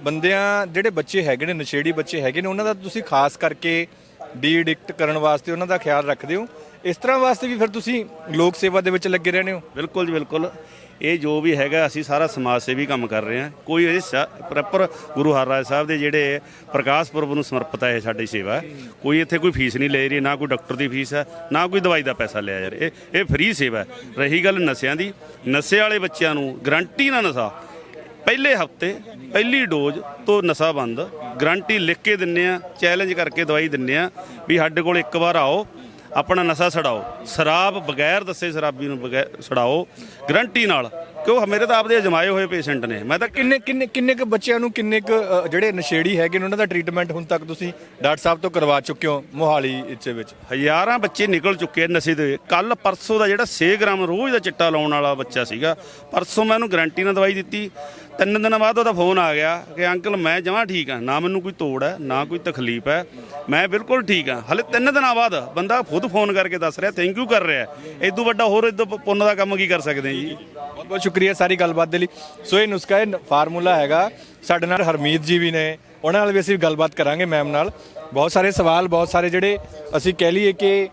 ਬੰਦਿਆਂ ਜਿਹੜੇ ਬੱਚੇ ਹੈਗੇ ਨੇ ਨਸ਼ੇੜੀ ਬੱਚੇ ਹੈਗੇ ਨੇ ਉਹਨਾਂ ਦਾ ਤੁਸੀਂ ਖਾਸ ਕਰਕੇ ਡੀ ਐਡਿਕਟ ਕਰਨ ਵਾਸਤੇ ਉਹਨਾਂ ਦਾ ਖਿਆਲ ਰੱਖਦੇ ਹੋ। ਇਸ ਤਰ੍ਹਾਂ ਵਾਸਤੇ ਵੀ ਫਿਰ ਤੁਸੀਂ ਲੋਕ ਸੇਵਾ ਦੇ ਵਿੱਚ ਲੱਗੇ ਰਹਿੰਦੇ ਹੋ? ਬਿਲਕੁਲ ਜੀ ਬਿਲਕੁਲ। ਇਹ ਜੋ ਵੀ ਹੈਗਾ, ਅਸੀਂ ਸਾਰਾ ਸਮਾਜ ਸੇਵੀ ਕੰਮ ਕਰ ਰਹੇ ਹਾਂ। ਕੋਈ ਇਹ ਪ੍ਰੋਪਰ ਗੁਰੂ ਹਰਰਾਏ ਸਾਹਿਬ ਦੇ ਜਿਹੜੇ ਪ੍ਰਕਾਸ਼ ਪੁਰਬ ਨੂੰ ਸਮਰਪਿਤ ਹੈ ਇਹ ਸਾਡੀ ਸੇਵਾ। ਕੋਈ ਇੱਥੇ ਕੋਈ ਫੀਸ ਨਹੀਂ ਲੈ ਰਹੀ, ਨਾ ਕੋਈ ਡਾਕਟਰ ਦੀ ਫੀਸ ਹੈ ਨਾ ਕੋਈ ਦਵਾਈ ਦਾ ਪੈਸਾ ਲਿਆ ਜਾ ਰਿਹਾ। ਇਹ ਇਹ ਫ੍ਰੀ ਸੇਵਾ ਰਹੀ ਗੱਲ ਨਸ਼ਿਆਂ ਦੀ। ਨਸ਼ੇ ਵਾਲੇ ਬੱਚਿਆਂ ਨੂੰ ਗਰੰਟੀ ਨਾ ਨਸ਼ਾ। ਪਹਿਲੇ ਹਫ਼ਤੇ, ਪਹਿਲੀ ਡੋਜ਼ ਤੋਂ ਨਸ਼ਾ ਬੰਦ। ਗਰੰਟੀ ਲਿਖ ਕੇ ਦਿੰਨੇ ਆ, ਚੈਲੰਜ ਕਰਕੇ ਦਵਾਈ ਦਿੰਨੇ ਆ, ਵੀ ਸਾਡੇ ਕੋਲ ਇੱਕ ਵਾਰ ਆਓ। ਆਪਣਾ ਨਸ਼ਾ ਛਡਾਓ। ਸ਼ਰਾਬ ਬਗੈਰ ਦੱਸੇ ਸ਼ਰਾਬੀ ਨੂੰ ਬਗੈਰ ਛਡਾਓ। ਗਰੰਟੀ ਨਾਲ। ਕਿਉਂ? ਮੇਰੇ ਤਾਂ ਆਪਦੇ ਅਜਮਾਏ ਹੋਏ ਪੇਸ਼ੈਂਟ ਨੇ। ਮੈਂ ਤਾਂ ਕਿੰਨੇ ਕਿੰਨੇ ਕਿੰਨੇ ਕੁ ਬੱਚਿਆਂ ਨੂੰ ਕਿੰਨੇ ਕੁ ਅ, ਜਿਹੜੇ ਨਸ਼ੇੜੀ ਹੈਗੇ ਨੇ ਉਹਨਾਂ ਦਾ ਟ੍ਰੀਟਮੈਂਟ ਹੁਣ ਤੱਕ ਤੁਸੀਂ ਡਾਕਟਰ ਸਾਹਿਬ ਤੋਂ ਕਰਵਾ ਚੁੱਕੇ ਹੋ ਮੋਹਾਲੀ ਇੱਥੇ ਵਿੱਚ? ਹਜ਼ਾਰਾਂ ਬੱਚੇ ਨਿਕਲ ਚੁੱਕੇ ਆ ਨਸ਼ੇ ਦੇ। ਕੱਲ ਪਰਸੋਂ ਦਾ ਜਿਹੜਾ 6 ਗ੍ਰਾਮ ਰੋਜ਼ ਦਾ ਚਿੱਟਾ ਲਾਉਣ ਵਾਲਾ ਬੱਚਾ ਸੀਗਾ ਪਰਸੋਂ ਮੈਂ ਉਹਨੂੰ ਗਰੰਟੀ ਨਾਲ ਦਵਾਈ ਦਿੱਤੀ। ਤਿੰਨ ਦਿਨਾਂ ਬਾਅਦ ਉਹਦਾ ਫੋਨ ਆ ਗਿਆ ਕਿ ਅੰਕਲ, ਮੈਂ ਜਮਾਂ ਠੀਕ ਆ ਨਾ ਮੈਨੂੰ ਕੋਈ ਤੋੜ ਹੈ, ਨਾ ਕੋਈ ਤਕਲੀਫ ਹੈ, ਮੈਂ ਬਿਲਕੁਲ ਠੀਕ ਆ ਹਲੇ ਤਿੰਨ ਦਿਨਾਂ ਬਾਅਦ ਬੰਦਾ ਖੁਦ ਫੋਨ ਕਰਕੇ ਦੱਸ ਰਿਹਾ ਥੈਂਕ ਯੂ ਕਰ ਰਿਹਾ ਇਦੋਂ ਵੱਡਾ ਹੋਰ ਇਦੋਂ ਪੁੰਨ ਦਾ ਕੰਮ ਕੀ ਕਰ ਸਕਦੇ ਜੀ? ਬਹੁਤ ਬਹੁਤ ਸ਼ੁਕਰੀਆ ਸਾਰੀ ਗੱਲਬਾਤ ਦੇ ਲਈ। ਸੋ ਇਹ ਨੁਸਖਾ, ਇਹ ਫਾਰਮੂਲਾ ਹੈਗਾ, ਸਾਡੇ ਨਾਲ ਹਰਮੀਤ ਜੀ ਵੀ ਨੇ, ਉਹਨਾਂ ਨਾਲ ਵੀ ਅਸੀਂ ਗੱਲਬਾਤ ਕਰਾਂਗੇ ਮੈਮ ਨਾਲ। ਬਹੁਤ ਸਾਰੇ ਸਵਾਲ, ਬਹੁਤ ਸਾਰੇ ਜਿਹੜੇ ਅਸੀਂ ਕਹਿ ਲਈਏ ਕਿ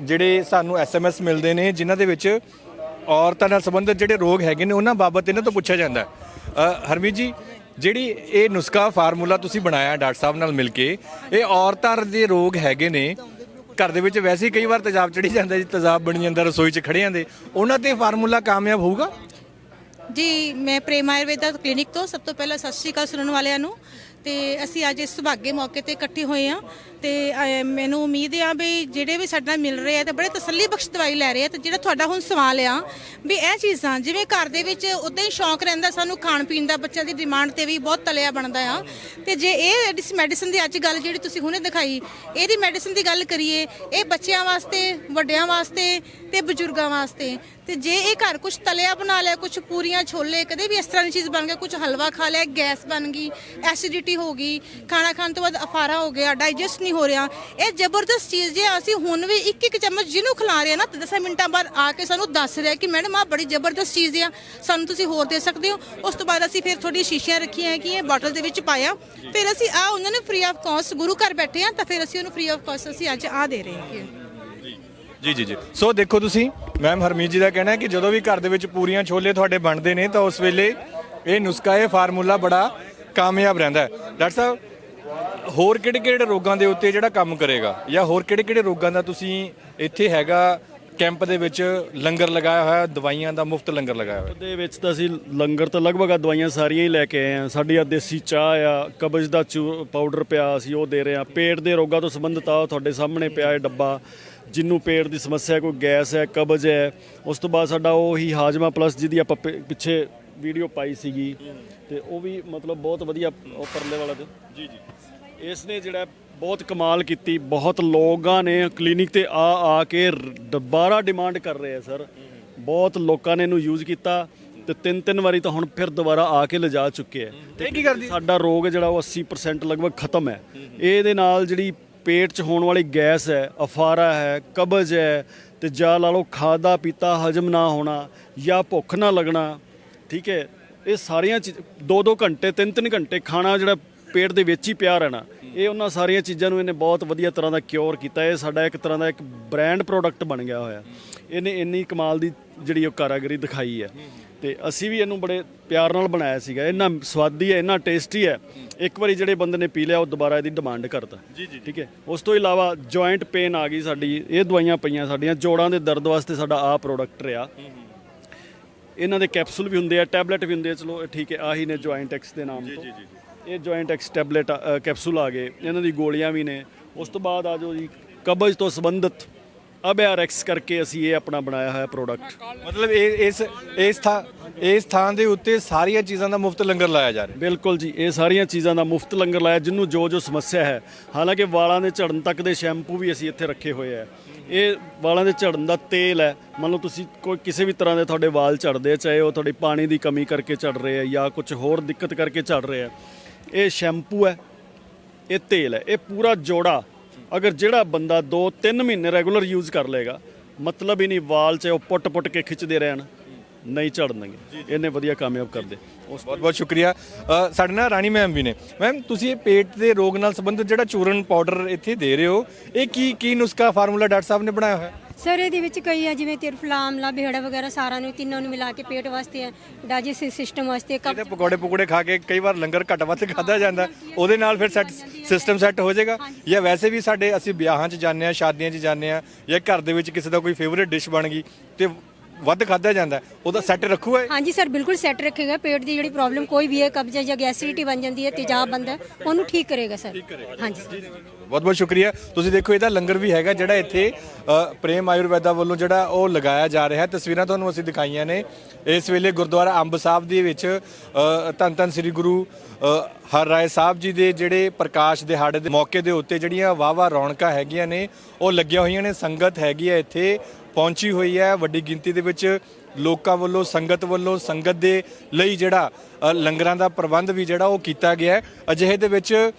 ਜਿਹੜੇ ਸਾਨੂੰ ਐਸਐਮਐਸ ਮਿਲਦੇ ਨੇ, ਜਿਨ੍ਹਾਂ ਦੇ ਵਿੱਚ ਔਰਤਾਂ ਨਾਲ ਸੰਬੰਧਿਤ ਜਿਹੜੇ ਰੋਗ ਹੈਗੇ ਨੇ, ਉਹਨਾਂ ਬਾਬਤ ਇਹਨਾਂ ਤੋਂ ਪੁੱਛਿਆ ਜਾਂਦਾ ਹਰਮੀਤ ਜੀ, ਜਿਹੜੀ ਇਹ ਨੁਸਖਾ ਫਾਰਮੂਲਾ ਤੁਸੀਂ ਬਣਾਇਆ ਡਾਕਟਰ ਸਾਹਿਬ ਨਾਲ ਮਿਲ ਕੇ, ਇਹ ਔਰਤਾਂ ਦੇ ਰੋਗ ਹੈਗੇ ਨੇ। ਘਰ ਦੇ ਵਿੱਚ ਵੈਸੇ ਹੀ ਕਈ ਵਾਰ ਤੇਜ਼ਾਬ ਚੜੀ ਜਾਂਦਾ ਜੀ, ਤੇਜ਼ਾਬ ਬਣੀ ਜਾਂਦਾ, ਰਸੋਈ 'ਚ ਖੜੇ ਜਾਂਦੇ। ਉਹਨਾਂ ਤੇ ਫਾਰਮੂਲਾ ਕਾਮਯਾਬ ਹੋਊਗਾ? ਜੀ, ਮੈਂ ਪ੍ਰੇਮ ਆਯੁਰਵੇਦਾ ਕਲੀਨਿਕ ਤੋਂ ਸਭ ਤੋਂ ਪਹਿਲਾਂ ਸਤਿ ਸ਼੍ਰੀ ਅਕਾਲ ਸੁਣਨ ਵਾਲਿਆਂ ਨੂੰ। ਤੇ ਅਸੀਂ ਅੱਜ ਇਸ ਸੁਭਾਗੇ ਮੌਕੇ ਤੇ ਇਕੱਠੇ ਹੋਏ ਆ ਤੇ ਅਹ, ਮੈਨੂੰ ਉਮੀਦ ਆ ਵੀ ਜਿਹੜੇ ਵੀ ਸਾਡੇ ਨਾਲ ਮਿਲ ਰਹੇ ਆ ਤੇ ਬੜੇ ਤਸੱਲੀ ਬਖਸ਼ ਦਵਾਈ ਲੈ ਰਹੇ ਆ ਤੇ ਜਿਹੜਾ ਤੁਹਾਡਾ ਹੁਣ ਸਵਾਲ ਆ ਵੀ ਇਹ ਚੀਜ਼ਾਂ ਜਿਵੇਂ ਘਰ ਦੇ ਵਿੱਚ ਉਦਾਂ ਹੀ ਸ਼ੌਂਕ ਰਹਿੰਦਾ ਸਾਨੂੰ ਖਾਣ ਪੀਣ ਦਾ ਬੱਚਿਆਂ ਦੀ ਡਿਮਾਂਡ ਤੇ ਵੀ ਬਹੁਤ ਤਲਿਆ ਬਣਦਾ ਆ। ਤੇ ਜੇ ਇਹ ਇਸ ਮੈਡੀਸਨ ਦੀ ਅੱਜ ਗੱਲ ਜਿਹੜੀ ਤੁਸੀਂ ਹੁਣੇ ਦਿਖਾਈ ਇਹਦੀ ਮੈਡੀਸਨ ਦੀ ਗੱਲ ਕਰੀਏ ਇਹ ਬੱਚਿਆਂ ਵਾਸਤੇ ਵੱਡਿਆਂ ਵਾਸਤੇ ਤੇ ਬਜ਼ੁਰਗਾਂ ਵਾਸਤੇ। ਤੇ ਜੇ ਇਹ ਘਰ ਕੁਝ ਤਲਿਆ ਬਣਾ ਲਿਆ ਕੁਝ ਪੂਰੀਆਂ ਛੋਲੇ, ਕਦੇ ਵੀ ਇਸ ਤਰ੍ਹਾਂ ਦੀ ਚੀਜ਼ ਬਣ ਗਿਆ ਕੁਝ ਹਲਵਾ ਖਾ ਲਿਆ, ਗੈਸ ਬਣ ਗਈ ਐਸਿਡਿਟੀ ਹੋ ਗਈ, ਖਾਣਾ ਖਾਣ ਤੋਂ ਬਾਅਦ ਅਫਾਰਾ ਹੋ ਗਿਆ ਡਾਈਜੈਸਟ ਨਹੀਂ ਹੋ ਰਿਹਾ, ਇਹ ਜ਼ਬਰਦਸਤ ਚੀਜ਼ ਜੇ ਅਸੀਂ ਹੁਣ ਵੀ ਇੱਕ ਇੱਕ ਚਮਚ ਜਿਹਨੂੰ ਖਿਲਾ ਰਹੇ ਆ ਨਾ ਤਾਂ 10 ਮਿੰਟਾਂ ਬਾਅਦ ਆ ਕੇ ਸਾਨੂੰ ਦੱਸ ਰਿਹਾ ਕਿ ਮੈਡਮ ਆ ਬੜੀ ਜ਼ਬਰਦਸਤ ਚੀਜ਼ ਆ, ਸਾਨੂੰ ਤੁਸੀਂ ਹੋਰ ਦੇ ਸਕਦੇ ਹੋ। ਉਸ ਤੋਂ ਬਾਅਦ ਅਸੀਂ ਫਿਰ ਥੋੜੀ ਸ਼ੀਸ਼ੀਆਂ ਰੱਖੀਆਂ ਕਿ ਇਹ ਬੋਟਲ ਦੇ ਵਿੱਚ ਪਾਇਆ। ਫਿਰ ਅਸੀਂ ਆ ਉਹਨਾਂ ਨੂੰ ਫ੍ਰੀ ਆਫ ਕਾਸਟ ਗੁਰੂ ਘਰ ਬੈਠੇ ਆ ਤਾਂ ਫਿਰ ਅਸੀਂ ਉਹਨੂੰ ਫ੍ਰੀ ਆਫ ਕਾਸਟ ਅਸੀਂ ਅੱਜ ਆ ਦੇ ਰਹੇ ਹਾਂ। ਜੀ ਜੀ ਜੀ। ਸੋ ਦੇਖੋ ਤੁਸੀਂ, ਮੈਮ ਹਰਮੀਤ ਜੀ ਦਾ ਕਹਿਣਾ ਹੈ ਕਿ ਜਦੋਂ ਵੀ ਘਰ ਦੇ ਵਿੱਚ ਪੂਰੀਆਂ ਛੋਲੇ ਤੁਹਾਡੇ ਬਣਦੇ ਨੇ, ਤਾਂ ਉਸ ਵੇਲੇ ਇਹ ਨੁਸਖਾ, ਇਹ ਫਾਰਮੂਲਾ ਬੜਾ ਕਾਮਯਾਬ ਰਹਿੰਦਾ ਹੈ। ਡਾਕਟਰ ਸਾਹਿਬ, ਹੋਰ ਕਿਹੜੇ ਕਿਹੜੇ ਰੋਗਾਂ ਦੇ ਉੱਤੇ ਜਿਹੜਾ ਕੰਮ ਕਰੇਗਾ? ਜਾਂ ਹੋਰ ਕਿਹੜੇ ਕਿਹੜੇ ਰੋਗਾਂ ਦਾ ਤੁਸੀਂ ਇੱਥੇ ਹੈਗਾ ਕੈਂਪ ਦੇ ਵਿੱਚ ਲੰਗਰ ਲਗਾਇਆ ਹੋਇਆ, ਦਵਾਈਆਂ ਦਾ ਮੁਫਤ ਲੰਗਰ ਲਗਾਇਆ ਹੋਇਆ? ਦੇ ਵਿੱਚ ਤਾਂ ਅਸੀਂ ਲੰਗਰ ਤਾਂ ਲਗਭਗ ਆ, ਦਵਾਈਆਂ ਸਾਰੀਆਂ ਹੀ ਲੈ ਕੇ ਆਏ ਆ ਸਾਡੀ ਆ ਦੇਸੀ ਚਾਹ ਆ, ਕਬਜ਼ ਦਾ ਚੂ ਪਾਊਡਰ ਪਿਆ ਅਸੀਂ ਉਹ ਦੇ ਰਹੇ ਆ ਪੇਟ ਦੇ ਰੋਗਾਂ ਤੋਂ ਸੰਬੰਧਿਤ ਆ ਤੁਹਾਡੇ ਸਾਹਮਣੇ ਪਿਆ ਹੈ ਡੱਬਾ। ਜਿਹਨੂੰ ਪੇਟ ਦੀ ਸਮੱਸਿਆ ਕੋਈ ਗੈਸ ਹੈ ਕਬਜ਼ ਹੈ ਉਸ ਤੋਂ ਬਾਅਦ ਸਾਡਾ ਉਹ ਹੀ ਹਾਜਮਾ ਪਲੱਸ ਜਿਹਦੀ ਆਪਾਂ ਪਿੱਛੇ ਵੀਡੀਓ ਪਾਈ ਸੀਗੀ। ਤੇ ਉਹ ਵੀ ਮਤਲਬ ਬਹੁਤ ਵਧੀਆ ਉਹ ਪਰਲੇ ਵਾਲਾ ਤੇ। ਜੀ ਜੀ। ਇਸ ਨੇ ਜਿਹੜਾ ਬਹੁਤ ਕਮਾਲ ਕੀਤੀ ਬਹੁਤ ਲੋਕਾਂ ਨੇ ਕਲੀਨਿਕ ਤੇ ਆ ਆ ਕੇ ਦੁਬਾਰਾ ਡਿਮਾਂਡ ਕਰ ਰਹੇ ਆ ਸਰ। ਬਹੁਤ ਲੋਕਾਂ ਨੇ ਇਹਨੂੰ ਯੂਜ਼ ਕੀਤਾ ਤੇ ਤਿੰਨ ਤਿੰਨ ਵਾਰੀ ਤਾਂ ਹੁਣ ਫਿਰ ਦੁਬਾਰਾ ਆ ਕੇ ਲਿਜਾ ਚੁੱਕੇ ਆ। ਇਹ ਕੀ ਕਰਦੀ? ਸਾਡਾ ਰੋਗ ਜਿਹੜਾ ਉਹ 80% ਲਗਭਗ ਖਤਮ ਹੈ। ਇਹਦੇ ਨਾਲ ਜਿਹੜੀ ਪੇਟ 'ਚ ਹੋਣ ਵਾਲੀ ਗੈਸ ਹੈ, ਅਫਾਰਾ ਹੈ, ਕਬਜ਼ ਹੈ ਤੇ ਜਾਂ ਲਾ ਲਓ ਖਾਦਾ ਪੀਤਾ ਹਜਮ ਨਾ ਹੋਣਾ ਜਾਂ ਭੁੱਖ ਨਾ ਲੱਗਣਾ, ਠੀਕ ਹੈ? ਇਹ ਸਾਰੀਆਂ ਚੀਜ਼ ਦੋ ਦੋ ਘੰਟੇ, ਤਿੰਨ ਤਿੰਨ ਘੰਟੇ ਖਾਣਾ ਜਿਹੜਾ ਪੇਟ ਦੇ ਵਿੱਚ ਹੀ ਪਿਆ ਰਹਿਣਾ, ਇਹ ਉਹਨਾਂ ਸਾਰੀਆਂ ਚੀਜ਼ਾਂ ਨੂੰ ਇਹਨੇ ਬਹੁਤ ਵਧੀਆ ਤਰ੍ਹਾਂ ਦਾ ਕਿਉਰ ਕੀਤਾ। ਇਹ ਸਾਡਾ ਇੱਕ ਤਰ੍ਹਾਂ ਦਾ ਇੱਕ ਬ੍ਰਾਂਡ ਪ੍ਰੋਡਕਟ ਬਣ ਗਿਆ ਹੋਇਆ। ਇਹਨੇ ਇੰਨੀ ਕਮਾਲ ਦੀ ਜਿਹੜੀ ਉਹ ਕਾਰਾਗਰੀ ਦਿਖਾਈ ਹੈ। ਤੇ ਅਸੀਂ ਵੀ ਇਹਨੂੰ ਬੜੇ ਪਿਆਰ ਨਾਲ ਬਣਾਇਆ ਸੀਗਾ। ਇੰਨਾ ਸਵਾਦੀ ਹੈ ਇੰਨਾ ਟੇਸਟੀ ਹੈ। ਇੱਕ ਵਾਰੀ ਜਿਹੜੇ ਬੰਦੇ ਨੇ ਪੀ ਲਿਆ ਉਹ ਦੁਬਾਰਾ ਇਹਦੀ ਡਿਮਾਂਡ ਕਰਦਾ ਜੀ ਜੀ ਠੀਕ ਹੈ? ਉਸ ਤੋਂ ਇਲਾਵਾ ਜੁਆਇੰਟ ਪੇਨ ਆ ਗਈ ਸਾਡੀ। ਇਹ ਦਵਾਈਆਂ ਪਈਆਂ ਸਾਡੀਆਂ। ਜੋੜਾਂ ਦੇ ਦਰਦ ਵਾਸਤੇ ਸਾਡਾ ਆ ਪ੍ਰੋਡਕਟ ਰਿਹਾ। ਇਹਨਾਂ ਦੇ ਕੈਪਸੂਲ ਵੀ ਹੁੰਦੇ ਆ ਟੈਬਲੇਟ ਵੀ ਹੁੰਦੇ ਆ। ਚਲੋ ਠੀਕ ਹੈ ਆਹੀ ਨੇ ਜੁਆਇੰਟ ਐਕਸ ਦੇ ਨਾਮ ਤੋਂ। ਇਹ ਜੁਆਇੰਟ ਐਕਸ ਟੈਬਲੇਟ ਕੈਪਸੂਲ ਆ ਗਏ। ਇਹਨਾਂ ਦੀ ਗੋਲੀਆਂ ਵੀ ਨੇ। ਉਸ ਤੋਂ ਬਾਅਦ ਆ ਜੋ ਜੀ ਕਬਜ਼ ਤੋਂ ਸੰਬੰਧਿਤ ਅਬਿਆਰੈਕਸ ਕਰਕੇ ਅਸੀਂ ਇਹ ਆਪਣਾ ਬਣਾਇਆ ਹੋਇਆ ਪ੍ਰੋਡਕਟ ਮਤਲਬ ਇਹ ਇਸ ਇਸ ਥਾਂ ਇਸ ਥਾਂ ਦੇ ਉੱਤੇ ਸਾਰੀਆਂ ਚੀਜ਼ਾਂ ਦਾ ਮੁਫਤ ਲੰਗਰ ਲਾਇਆ ਜਾ ਰਿਹਾ। ਬਿਲਕੁਲ ਜੀ ਇਹ ਸਾਰੀਆਂ ਚੀਜ਼ਾਂ ਦਾ ਮੁਫਤ ਲੰਗਰ ਲਾਇਆ ਜਿੰਨੂੰ ਜੋ ਜੋ ਸਮੱਸਿਆ ਹੈ। ਹਾਲਾਂਕਿ ਵਾਲਾਂ ਦੇ ਝੜਨ ਤੱਕ ਦੇ ਸ਼ੈਂਪੂ ਵੀ ਅਸੀਂ ਇੱਥੇ ਰੱਖੇ ਹੋਏ ਆ ਇਹ ਵਾਲਾਂ ਦੇ ਝੜਨ ਦਾ ਤੇਲ ਹੈ। ਮੰਨ ਲਓ ਤੁਸੀਂ ਕੋਈ ਕਿਸੇ ਵੀ ਤਰ੍ਹਾਂ ਦੇ ਤੁਹਾਡੇ ਵਾਲ ਝੜਦੇ ਆ ਚਾਹੇ ਉਹ ਤੁਹਾਡੀ ਪਾਣੀ ਦੀ ਕਮੀ ਕਰਕੇ ਝੜ ਰਹੇ ਆ ਜਾਂ ਕੁਝ ਹੋਰ ਦਿੱਕਤ ਕਰਕੇ ਝੜ ਰਹੇ ਆ। ਇਹ ਸ਼ੈਂਪੂ ਹੈ ਇਹ ਤੇਲ ਹੈ ਇਹ ਪੂਰਾ ਜੋੜਾ ਅਗਰ ਜਿਹੜਾ ਬੰਦਾ 2-3 ਮਹੀਨੇ ਰੈਗੂਲਰ ਯੂਜ਼ ਕਰ ਲੇਗਾ ਮਤਲਬ ਹੀ ਨਹੀਂ ਵਾਲ ਚ ਉਹ ਪੁੱਟ-ਪੁੱਟ ਕੇ ਖਿੱਚਦੇ ਰਹਿਣ ਨਹੀਂ ਝੜਨਗੇ। ਇਹਨੇ ਵਧੀਆ ਕਾਮਯਾਬ ਕਰਦੇ ਬਹੁਤ ਬਹੁਤ ਸ਼ੁਕਰੀਆ। ਅ, ਸਾਡੇ ਨਾਲ ਰਾਣੀ ਮੈਮ ਵੀ ਨੇ। ਮੈਮ ਤੁਸੀਂ ਇਹ ਪੇਟ ਦੇ ਰੋਗ ਨਾਲ ਸੰਬੰਧਿਤ ਜਿਹੜਾ ਚੂਰਨ ਪਾਊਡਰ ਇੱਥੇ ਦੇ ਰਹੇ ਹੋ ਇਹ ਕੀ ਕੀ ਨੁਸਖਾ ਫਾਰਮੂਲਾ ਡਾਕਟਰ ਸਾਹਿਬ ਨੇ ਬਣਾਇਆ ਹੋਇਆ? ਸਰ ਇਹਦੇ ਵਿੱਚ ਕਈ ਆ ਜਿਵੇਂ ਤਿਰਫਲਾਮ ਲਾ ਬਿਹੜਾ ਵਗੈਰਾ ਸਾਰਾ ਨੂੰ ਤਿੰਨਾਂ ਨੂੰ ਮਿਲਾ ਕੇ ਪੇਟ ਵਾਸਤੇ ਡਾਈਜੈਸਟਿਵ ਸਿਸਟਮ ਵਾਸਤੇ ਕਬ ਇਹਦੇ ਪਕੌੜੇ ਪਕੌੜੇ ਖਾ ਕੇ ਕਈ ਵਾਰ ਲੰਗਰ ਘੱਟ ਵੱਧ ਖਾਦਾ ਜਾਂਦਾ। ਉਹਦੇ ਨਾਲ ਫਿਰ ਸੈੱਟ ਸਿਸਟਮ ਸੈੱਟ ਹੋ ਜਾਏਗਾ। ਜਾਂ ਵੈਸੇ ਵੀ ਸਾਡੇ ਅਸੀਂ ਵਿਆਹਾਂ 'ਚ ਜਾਂਦੇ ਆ ਸ਼ਾਦੀਆਂ 'ਚ ਜਾਂਦੇ ਆ ਜਾਂ ਘਰ ਦੇ ਵਿੱਚ ਕਿਸੇ ਦਾ ਕੋਈ ਫੇਵਰੇਟ ਡਿਸ਼ ਬਣ ਗਈ ਤੇ ਵੱਧ ਖਾਦਾ ਜਾਂਦਾ ਉਹਦਾ ਸੈੱਟ ਰੱਖੂਗਾ? ਹਾਂਜੀ ਸਰ ਬਿਲਕੁਲ ਸੈੱਟ ਰੱਖੇਗਾ। ਪੇਟ ਦੀ ਜਿਹੜੀ ਪ੍ਰੋਬਲਮ ਕੋਈ ਵੀ ਹੈ ਕਬਜ਼ਾ ਜਾਂ ਗੈਸਿਡਿਟੀ ਬਣ ਜਾਂਦੀ ਹੈ ਤੇਜ਼ਾਬ ਬੰਦਾ ਉਹਨੂੰ ਠੀਕ ਕਰੇਗਾ ਸਰ। ਹਾਂਜੀ ਬਹੁਤ ਬਹੁਤ ਸ਼ੁਕਰੀਆ। ਤੁਸੀਂ ਦੇਖੋ ਇਹਦਾ ਲੰਗਰ ਵੀ ਹੈਗਾ ਜਿਹੜਾ ਇੱਥੇ ਅ, ਪ੍ਰੇਮ ਆਯੁਰਵੈਦਾ ਵੱਲੋਂ ਜਿਹੜਾ ਉਹ ਲਗਾਇਆ ਜਾ ਰਿਹਾ ਹੈ। ਤਸਵੀਰਾਂ ਤੁਹਾਨੂੰ ਅਸੀਂ ਦਿਖਾਈਆਂ ਨੇ। ਇਸ ਵੇਲੇ ਗੁਰਦੁਆਰਾ ਅੰਬ ਸਾਹਿਬ ਦੇ ਵਿੱਚ ਅ, ਧੰਨ ਧੰਨ ਸ੍ਰੀ ਗੁਰੂ ਅ, ਹਰ ਰਾਏ ਸਾਹਿਬ ਜੀ ਦੇ ਜਿਹੜੇ ਪ੍ਰਕਾਸ਼ ਦਿਹਾੜੇ ਦੇ ਮੌਕੇ ਦੇ ਉੱਤੇ ਜਿਹੜੀਆਂ ਵਾਵਾ ਰੌਣਕਾਂ ਹੈਗੀਆਂ ਨੇ ਉਹ ਲੱਗੀਆਂ ਹੋਈਆਂ ਨੇ। ਸੰਗਤ ਹੈਗੀ ਹੈ ਇੱਥੇ। ਪਹੁੰਚੀ ਹੋਈ ਹੈ। ਵੱਡੀ ਗਿਣਤੀ ਦੇ ਵਿੱਚ ਲੋਕਾਂ ਵੱਲੋਂ, ਸੰਗਤ ਵੱਲੋਂ, ਸੰਗਤ ਦੇ ਲਈ ਜਿਹੜਾ ਲੰਗਰਾਂ ਦਾ ਪ੍ਰਬੰਧ ਵੀ ਜਿਹੜਾ ਉਹ ਕੀਤਾ ਗਿਆ ਹੈ। ਅਜਿਹੇ ਦੇ ਵਿੱਚ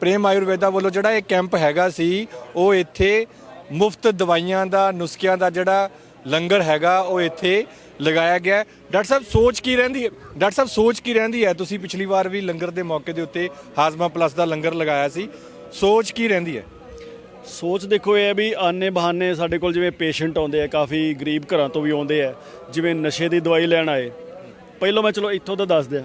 ਪ੍ਰੇਮ ਆਯੁਰਵੇਦਾ ਵੱਲੋਂ ਜਿਹੜਾ ਇਹ ਕੈਂਪ ਹੈਗਾ ਸੀ, ਉਹ ਇੱਥੇ ਮੁਫਤ ਦਵਾਈਆਂ ਦਾ, ਨੁਸਖਿਆਂ ਦਾ ਜਿਹੜਾ ਲੰਗਰ ਹੈਗਾ, ਉਹ ਇੱਥੇ ਲਗਾਇਆ ਗਿਆ ਡਾਕਟਰ ਸਾਹਿਬ, ਸੋਚ ਕੀ ਰਹਿੰਦੀ ਹੈ? ਡਾਕਟਰ ਸਾਹਿਬ, ਸੋਚ ਕੀ ਰਹਿੰਦੀ ਹੈ? ਤੁਸੀਂ ਪਿਛਲੀ ਵਾਰ ਵੀ ਲੰਗਰ ਦੇ ਮੌਕੇ ਦੇ ਉੱਤੇ ਹਾਜ਼ਮਾ ਪਲੱਸ ਦਾ ਲੰਗਰ ਲਗਾਇਆ ਸੀ। ਸੋਚ ਕੀ ਰਹਿੰਦੀ ਹੈ? ਸੋਚ ਦੇਖੋ ਇਹ ਹੈ ਵੀ ਆਨੇ ਬਹਾਨੇ ਸਾਡੇ ਕੋਲ ਜਿਵੇਂ ਪੇਸ਼ੈਂਟ ਆਉਂਦੇ ਆ, ਕਾਫੀ ਗਰੀਬ ਘਰਾਂ ਤੋਂ ਵੀ ਆਉਂਦੇ ਆ, ਜਿਵੇਂ ਨਸ਼ੇ ਦੀ ਦਵਾਈ ਲੈਣ ਆਏ। ਪਹਿਲਾਂ ਮੈਂ ਚਲੋ ਇੱਥੋਂ ਦਾ ਦੱਸ ਦਿਆਂ।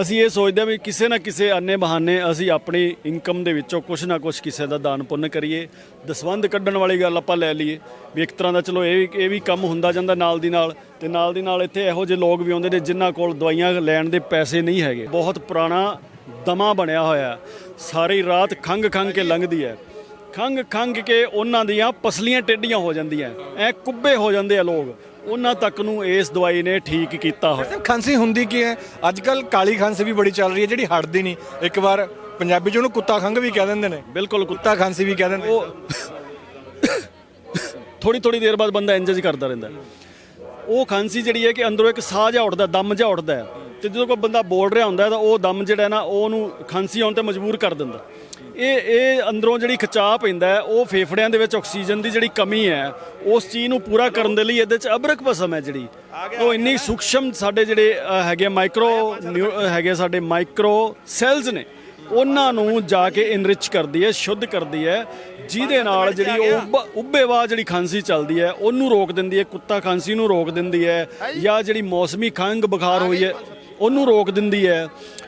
ਅਸੀਂ ਇਹ ਸੋਚਦੇ ਹਾਂ ਵੀ ਕਿਸੇ ਨਾ ਕਿਸੇ ਆਨੇ ਬਹਾਨੇ ਅਸੀਂ ਆਪਣੀ ਇਨਕਮ ਦੇ ਵਿੱਚੋਂ ਕੁਛ ਨਾ ਕੁਛ ਕਿਸੇ ਦਾ ਦਾਨ ਪੁੰਨ ਕਰੀਏ। ਦਸਵੰਧ ਕੱਢਣ ਵਾਲੀ ਗੱਲ ਆਪਾਂ ਲੈ ਲਈਏ। ਵੀ ਇੱਕ ਤਰ੍ਹਾਂ ਦਾ ਚਲੋ ਇਹ ਵੀ ਇਹ ਵੀ ਕੰਮ ਹੁੰਦਾ ਜਾਂਦਾ ਨਾਲ ਦੀ ਨਾਲ। ਤੇ ਨਾਲ ਦੀ ਨਾਲ ਇੱਥੇ ਇਹੋ ਜਿਹੇ ਲੋਕ ਵੀ ਆਉਂਦੇ ਨੇ ਜਿਨ੍ਹਾਂ ਕੋਲ ਦਵਾਈਆਂ ਲੈਣ ਦੇ ਪੈਸੇ ਨਹੀਂ ਹੈਗੇ। ਬਹੁਤ ਪੁਰਾਣਾ ਦਮਾ ਬਣਿਆ ਹੋਇਆ। ਸਾਰੀ ਰਾਤ ਖੰਗ ਖੰਗ ਕੇ ਲੰਘਦੀ ਹੈ। ਖੰਗ ਖੰਗ ਕੇ ਉਹਨਾਂ ਦੀਆਂ ਪਸਲੀਆਂ ਟੇਢੀਆਂ ਹੋ ਜਾਂਦੀਆਂ। ਐ ਕੁੱਬੇ ਹੋ ਜਾਂਦੇ ਆ ਲੋਕ। ਉਹਨਾਂ ਤੱਕ ਨੂੰ ਇਸ ਦਵਾਈ ਨੇ ਠੀਕ ਕੀਤਾ ਹੋਇਆ। ਖਾਂਸੀ ਹੁੰਦੀ ਕੀ ਹੈ? ਅੱਜ ਕੱਲ ਕਾਲੀ ਖਾਂਸੀ ਵੀ ਬੜੀ ਚੱਲ ਰਹੀ ਹੈ ਜਿਹੜੀ ਹਟਦੀ ਨਹੀਂ। ਇੱਕ ਵਾਰ ਪੰਜਾਬੀ ਚ ਉਹਨੂੰ ਕੁੱਤਾ ਖੰਘ ਵੀ ਕਹਿ ਦਿੰਦੇ ਨੇ। ਬਿਲਕੁਲ ਕੁੱਤਾ। ਖਾਂਸੀ ਵੀ ਕਹਿ ਦਿੰਦੇ ਉਹ ਥੋੜੀ ਥੋੜੀ ਦੇਰ ਬਾਅਦ ਬੰਦਾ ਇੰਜ ਹੀ ਕਰਦਾ ਰਹਿੰਦਾ। ਉਹ ਖਾਂਸੀ ਜਿਹੜੀ ਹੈ ਕਿ ਅੰਦਰੋਂ ਇੱਕ ਸਾਹ ਜਿਹਾ ਉੱਠਦਾ ਦਮ ਜਿਹਾ ਉੱਠਦਾ ਤੇ ਜਦੋਂ ਕੋਈ ਬੰਦਾ ਬੋਲ ਰਿਹਾ ਹੁੰਦਾ ਤਾਂ ਉਹ ਦਮ ਜਿਹੜਾ ਨਾ ਉਹ ਉਹਨੂੰ ਖਾਂਸੀ ਆਉਣ ਤੇ ਮਜਬੂਰ ਕਰ ਦਿੰਦਾ। ਇਹ ਇਹ ਅੰਦਰੋਂ ਜਿਹੜੀ ਖਿਚਾਅ ਪੈਂਦਾ ਉਹ ਫੇਫੜਿਆਂ ਦੇ ਵਿੱਚ ਆਕਸੀਜਨ ਦੀ ਜਿਹੜੀ ਕਮੀ ਹੈ ਉਸ ਚੀਜ਼ ਨੂੰ ਪੂਰਾ ਕਰਨ ਦੇ ਲਈ ਇਹਦੇ ਚ ਅਬਰਕ ਭਸਮ ਹੈ ਜਿਹੜੀ। ਉਹ ਇੰਨੀ ਸੂਖਸ਼ਮ ਸਾਡੇ ਜਿਹੜੇ ਹੈਗੇ ਮਾਈਕਰੋ ਹੈਗੇ ਸਾਡੇ ਮਾਈਕਰੋ ਸੈਲਸ ਨੇ ਉਹਨਾਂ ਨੂੰ ਜਾ ਕੇ ਇਨਰਿਚ ਕਰਦੀ ਹੈ ਸ਼ੁੱਧ ਕਰਦੀ ਹੈ ਜਿਹਦੇ ਨਾਲ ਜਿਹੜੀ ਉਹ ਉੱਬ- ਉੱਬੇਵਾ ਜਿਹੜੀ ਖਾਂਸੀ ਚੱਲਦੀ ਹੈ ਉਹਨੂੰ ਰੋਕ ਦਿੰਦੀ ਹੈ ਕੁੱਤਾ ਖਾਂਸੀ ਨੂੰ ਰੋਕ ਦਿੰਦੀ ਹੈ ਜਾਂ ਜਿਹੜੀ ਮੌਸਮੀ ਖੰਗ ਬੁਖਾਰ ਹੋਈ ਹੈ ਉਹਨੂੰ ਰੋਕ ਦਿੰਦੀ ਹੈ।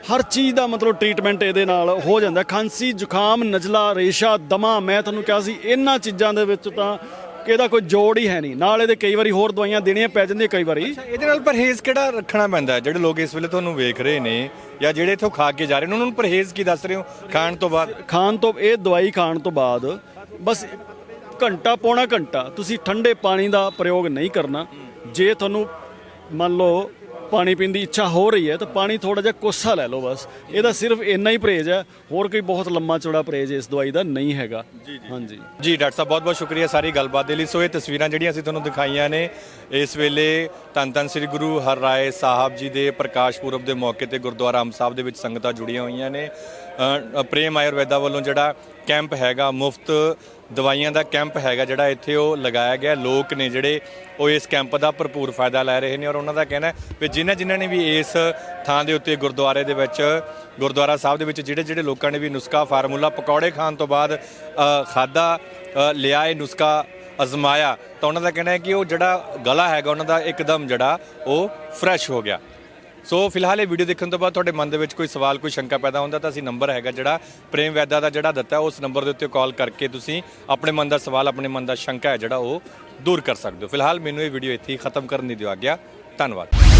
ਹਰ ਚੀਜ਼ ਦਾ ਮਤਲਬ ਟ੍ਰੀਟਮੈਂਟ ਇਹਦੇ ਨਾਲ ਹੋ ਜਾਂਦਾ। ਖਾਂਸੀ ਜ਼ੁਕਾਮ ਨਜ਼ਲਾ ਰੇਸ਼ਾ ਦਮਾ ਮੈਂ ਤੁਹਾਨੂੰ ਕਿਹਾ ਸੀ ਇਹਨਾਂ ਚੀਜ਼ਾਂ ਦੇ ਵਿੱਚ ਤਾਂ ਇਹਦਾ ਕੋਈ ਜੋੜ ਹੀ ਹੈ ਨਹੀਂ। ਨਾਲ ਇਹਦੇ ਕਈ ਵਾਰੀ ਹੋਰ ਦਵਾਈਆਂ ਦੇਣੀਆਂ ਪੈ ਜਾਂਦੀਆਂ ਕਈ ਵਾਰੀ। ਇਹਦੇ ਨਾਲ ਪਰਹੇਜ਼ ਕਿਹੜਾ ਰੱਖਣਾ ਪੈਂਦਾ? ਜਿਹੜੇ ਲੋਕ ਇਸ ਵੇਲੇ ਤੁਹਾਨੂੰ ਵੇਖ ਰਹੇ ਨੇ ਜਾਂ ਜਿਹੜੇ ਇੱਥੋਂ ਖਾ ਕੇ ਜਾ ਰਹੇ ਨੇ ਉਹਨਾਂ ਨੂੰ ਪਰਹੇਜ਼ ਕੀ ਦੱਸ ਰਹੇ ਹੋ? ਖਾਣ ਤੋਂ ਬਾਅਦ? ਖਾਣ ਤੋਂ ਇਹ ਦਵਾਈ ਖਾਣ ਤੋਂ ਬਾਅਦ ਬਸ ਘੰਟਾ ਪੌਣਾ ਘੰਟਾ ਤੁਸੀਂ ਠੰਡੇ ਪਾਣੀ ਦਾ ਪ੍ਰਯੋਗ ਨਹੀਂ ਕਰਨਾ। ਜੇ ਤੁਹਾਨੂੰ ਮੰਨ ਲਓ ਪਾਣੀ ਪੀਣ ਦੀ ਇੱਛਾ ਹੋ ਰਹੀ ਹੈ ਤਾਂ ਪਾਣੀ ਥੋੜਾ ਜਿਹਾ ਕੋਸਾ ਲੈ ਲਓ ਬਸ। ਇਹਦਾ ਸਿਰਫ ਇੰਨਾ ਹੀ ਪਰਹੇਜ਼ ਹੈ ਹੋਰ ਕੋਈ ਬਹੁਤ ਲੰਮਾ ਚੌੜਾ ਪਰਹੇਜ਼ ਇਸ ਦਵਾਈ ਦਾ ਨਹੀਂ ਹੈਗਾ। ਹਾਂਜੀ। ਜੀ ਡਾਕਟਰ ਸਾਹਿਬ ਬਹੁਤ ਬਹੁਤ ਸ਼ੁਕਰੀਆ ਸਾਰੀ ਗੱਲਬਾਤ ਦੇ ਲਈ। ਸੋ ਇਹ ਤਸਵੀਰਾਂ ਜਿਹੜੀਆਂ ਅਸੀਂ ਤੁਹਾਨੂੰ ਦਿਖਾਈਆਂ ਨੇ ਇਸ ਵੇਲੇ ਧੰਨ ਧੰਨ ਸ੍ਰੀ ਗੁਰੂ ਹਰਰਾਏ ਸਾਹਿਬ ਜੀ ਦੇ ਪ੍ਰਕਾਸ਼ ਪੁਰਬ ਦੇ ਮੌਕੇ ਤੇ ਗੁਰਦੁਆਰਾ ਅੰਬ ਸਾਹਿਬ ਦੇ ਵਿੱਚ ਸੰਗਤਾਂ ਜੁੜੀਆਂ ਹੋਈਆਂ ਨੇ। ਪ੍ਰੇਮ ਆਯੁਰਵੈਦਾ ਵੱਲੋਂ ਜਿਹੜਾ ਕੈਂਪ ਹੈਗਾ, ਮੁਫਤ ਦਵਾਈਆਂ ਦਾ ਕੈਂਪ ਹੈਗਾ, ਜਿਹੜਾ ਇੱਥੇ ਉਹ ਲਗਾਇਆ ਗਿਆ। ਲੋਕ ਨੇ ਜਿਹੜੇ ਉਹ ਇਸ ਕੈਂਪ ਦਾ ਭਰਪੂਰ ਫਾਇਦਾ ਲੈ ਰਹੇ ਨੇ ਔਰ ਉਹਨਾਂ ਦਾ ਕਹਿਣਾ ਹੈ ਵੀ ਜਿਨ੍ਹਾਂ ਜਿਨ੍ਹਾਂ ਨੇ ਵੀ ਇਸ ਥਾਂ ਦੇ ਉੱਤੇ ਗੁਰਦੁਆਰੇ ਦੇ ਵਿੱਚ, ਗੁਰਦੁਆਰਾ ਸਾਹਿਬ ਦੇ ਵਿੱਚ ਜਿਹੜੇ ਜਿਹੜੇ ਲੋਕਾਂ ਨੇ ਵੀ ਨੁਸਖਾ ਫਾਰਮੂਲਾ ਪਕੌੜੇ ਖਾਣ ਤੋਂ ਬਾਅਦ ਖਾਦਾ ਲਿਆ, ਇਹ ਨੁਸਖਾ ਅਜ਼ਮਾਇਆ, ਤਾਂ ਉਹਨਾਂ ਦਾ ਕਹਿਣਾ ਹੈ ਕਿ ਉਹ ਜਿਹੜਾ ਗਲਾ ਹੈਗਾ, ਉਹਨਾਂ ਦਾ ਇੱਕਦਮ ਜਿਹੜਾ ਉਹ ਫਰੈਸ਼ ਹੋ ਗਿਆ। ਸੋ ਫਿਲਹਾਲ ਇਹ ਵੀਡੀਓ ਦੇਖਣ ਤੋਂ ਬਾਅਦ ਤੁਹਾਡੇ ਮਨ ਦੇ ਵਿੱਚ ਕੋਈ ਸਵਾਲ, ਕੋਈ ਸ਼ੰਕਾ ਪੈਦਾ ਹੁੰਦਾ ਤਾਂ ਅਸੀਂ ਨੰਬਰ ਹੈਗਾ ਜਿਹੜਾ ਪ੍ਰੇਮ ਵੈਦਾ ਦਾ ਜਿਹੜਾ ਦਿੱਤਾ, ਉਸ ਨੰਬਰ ਦੇ ਉੱਤੇ ਕਾਲ ਕਰਕੇ ਤੁਸੀਂ ਆਪਣੇ ਮਨ ਦਾ ਸਵਾਲ, ਆਪਣੇ ਮਨ ਦਾ ਸ਼ੰਕਾ ਹੈ ਜਿਹੜਾ ਉਹ ਦੂਰ ਕਰ ਸਕਦੇ ਹੋ। ਫਿਲਹਾਲ ਮੈਨੂੰ ਇਹ ਵੀਡੀਓ ਇੱਥੇ ਹੀ ਖਤਮ ਕਰਨ ਦੀ ਦਿਓ ਆਗਿਆ। ਧੰਨਵਾਦ।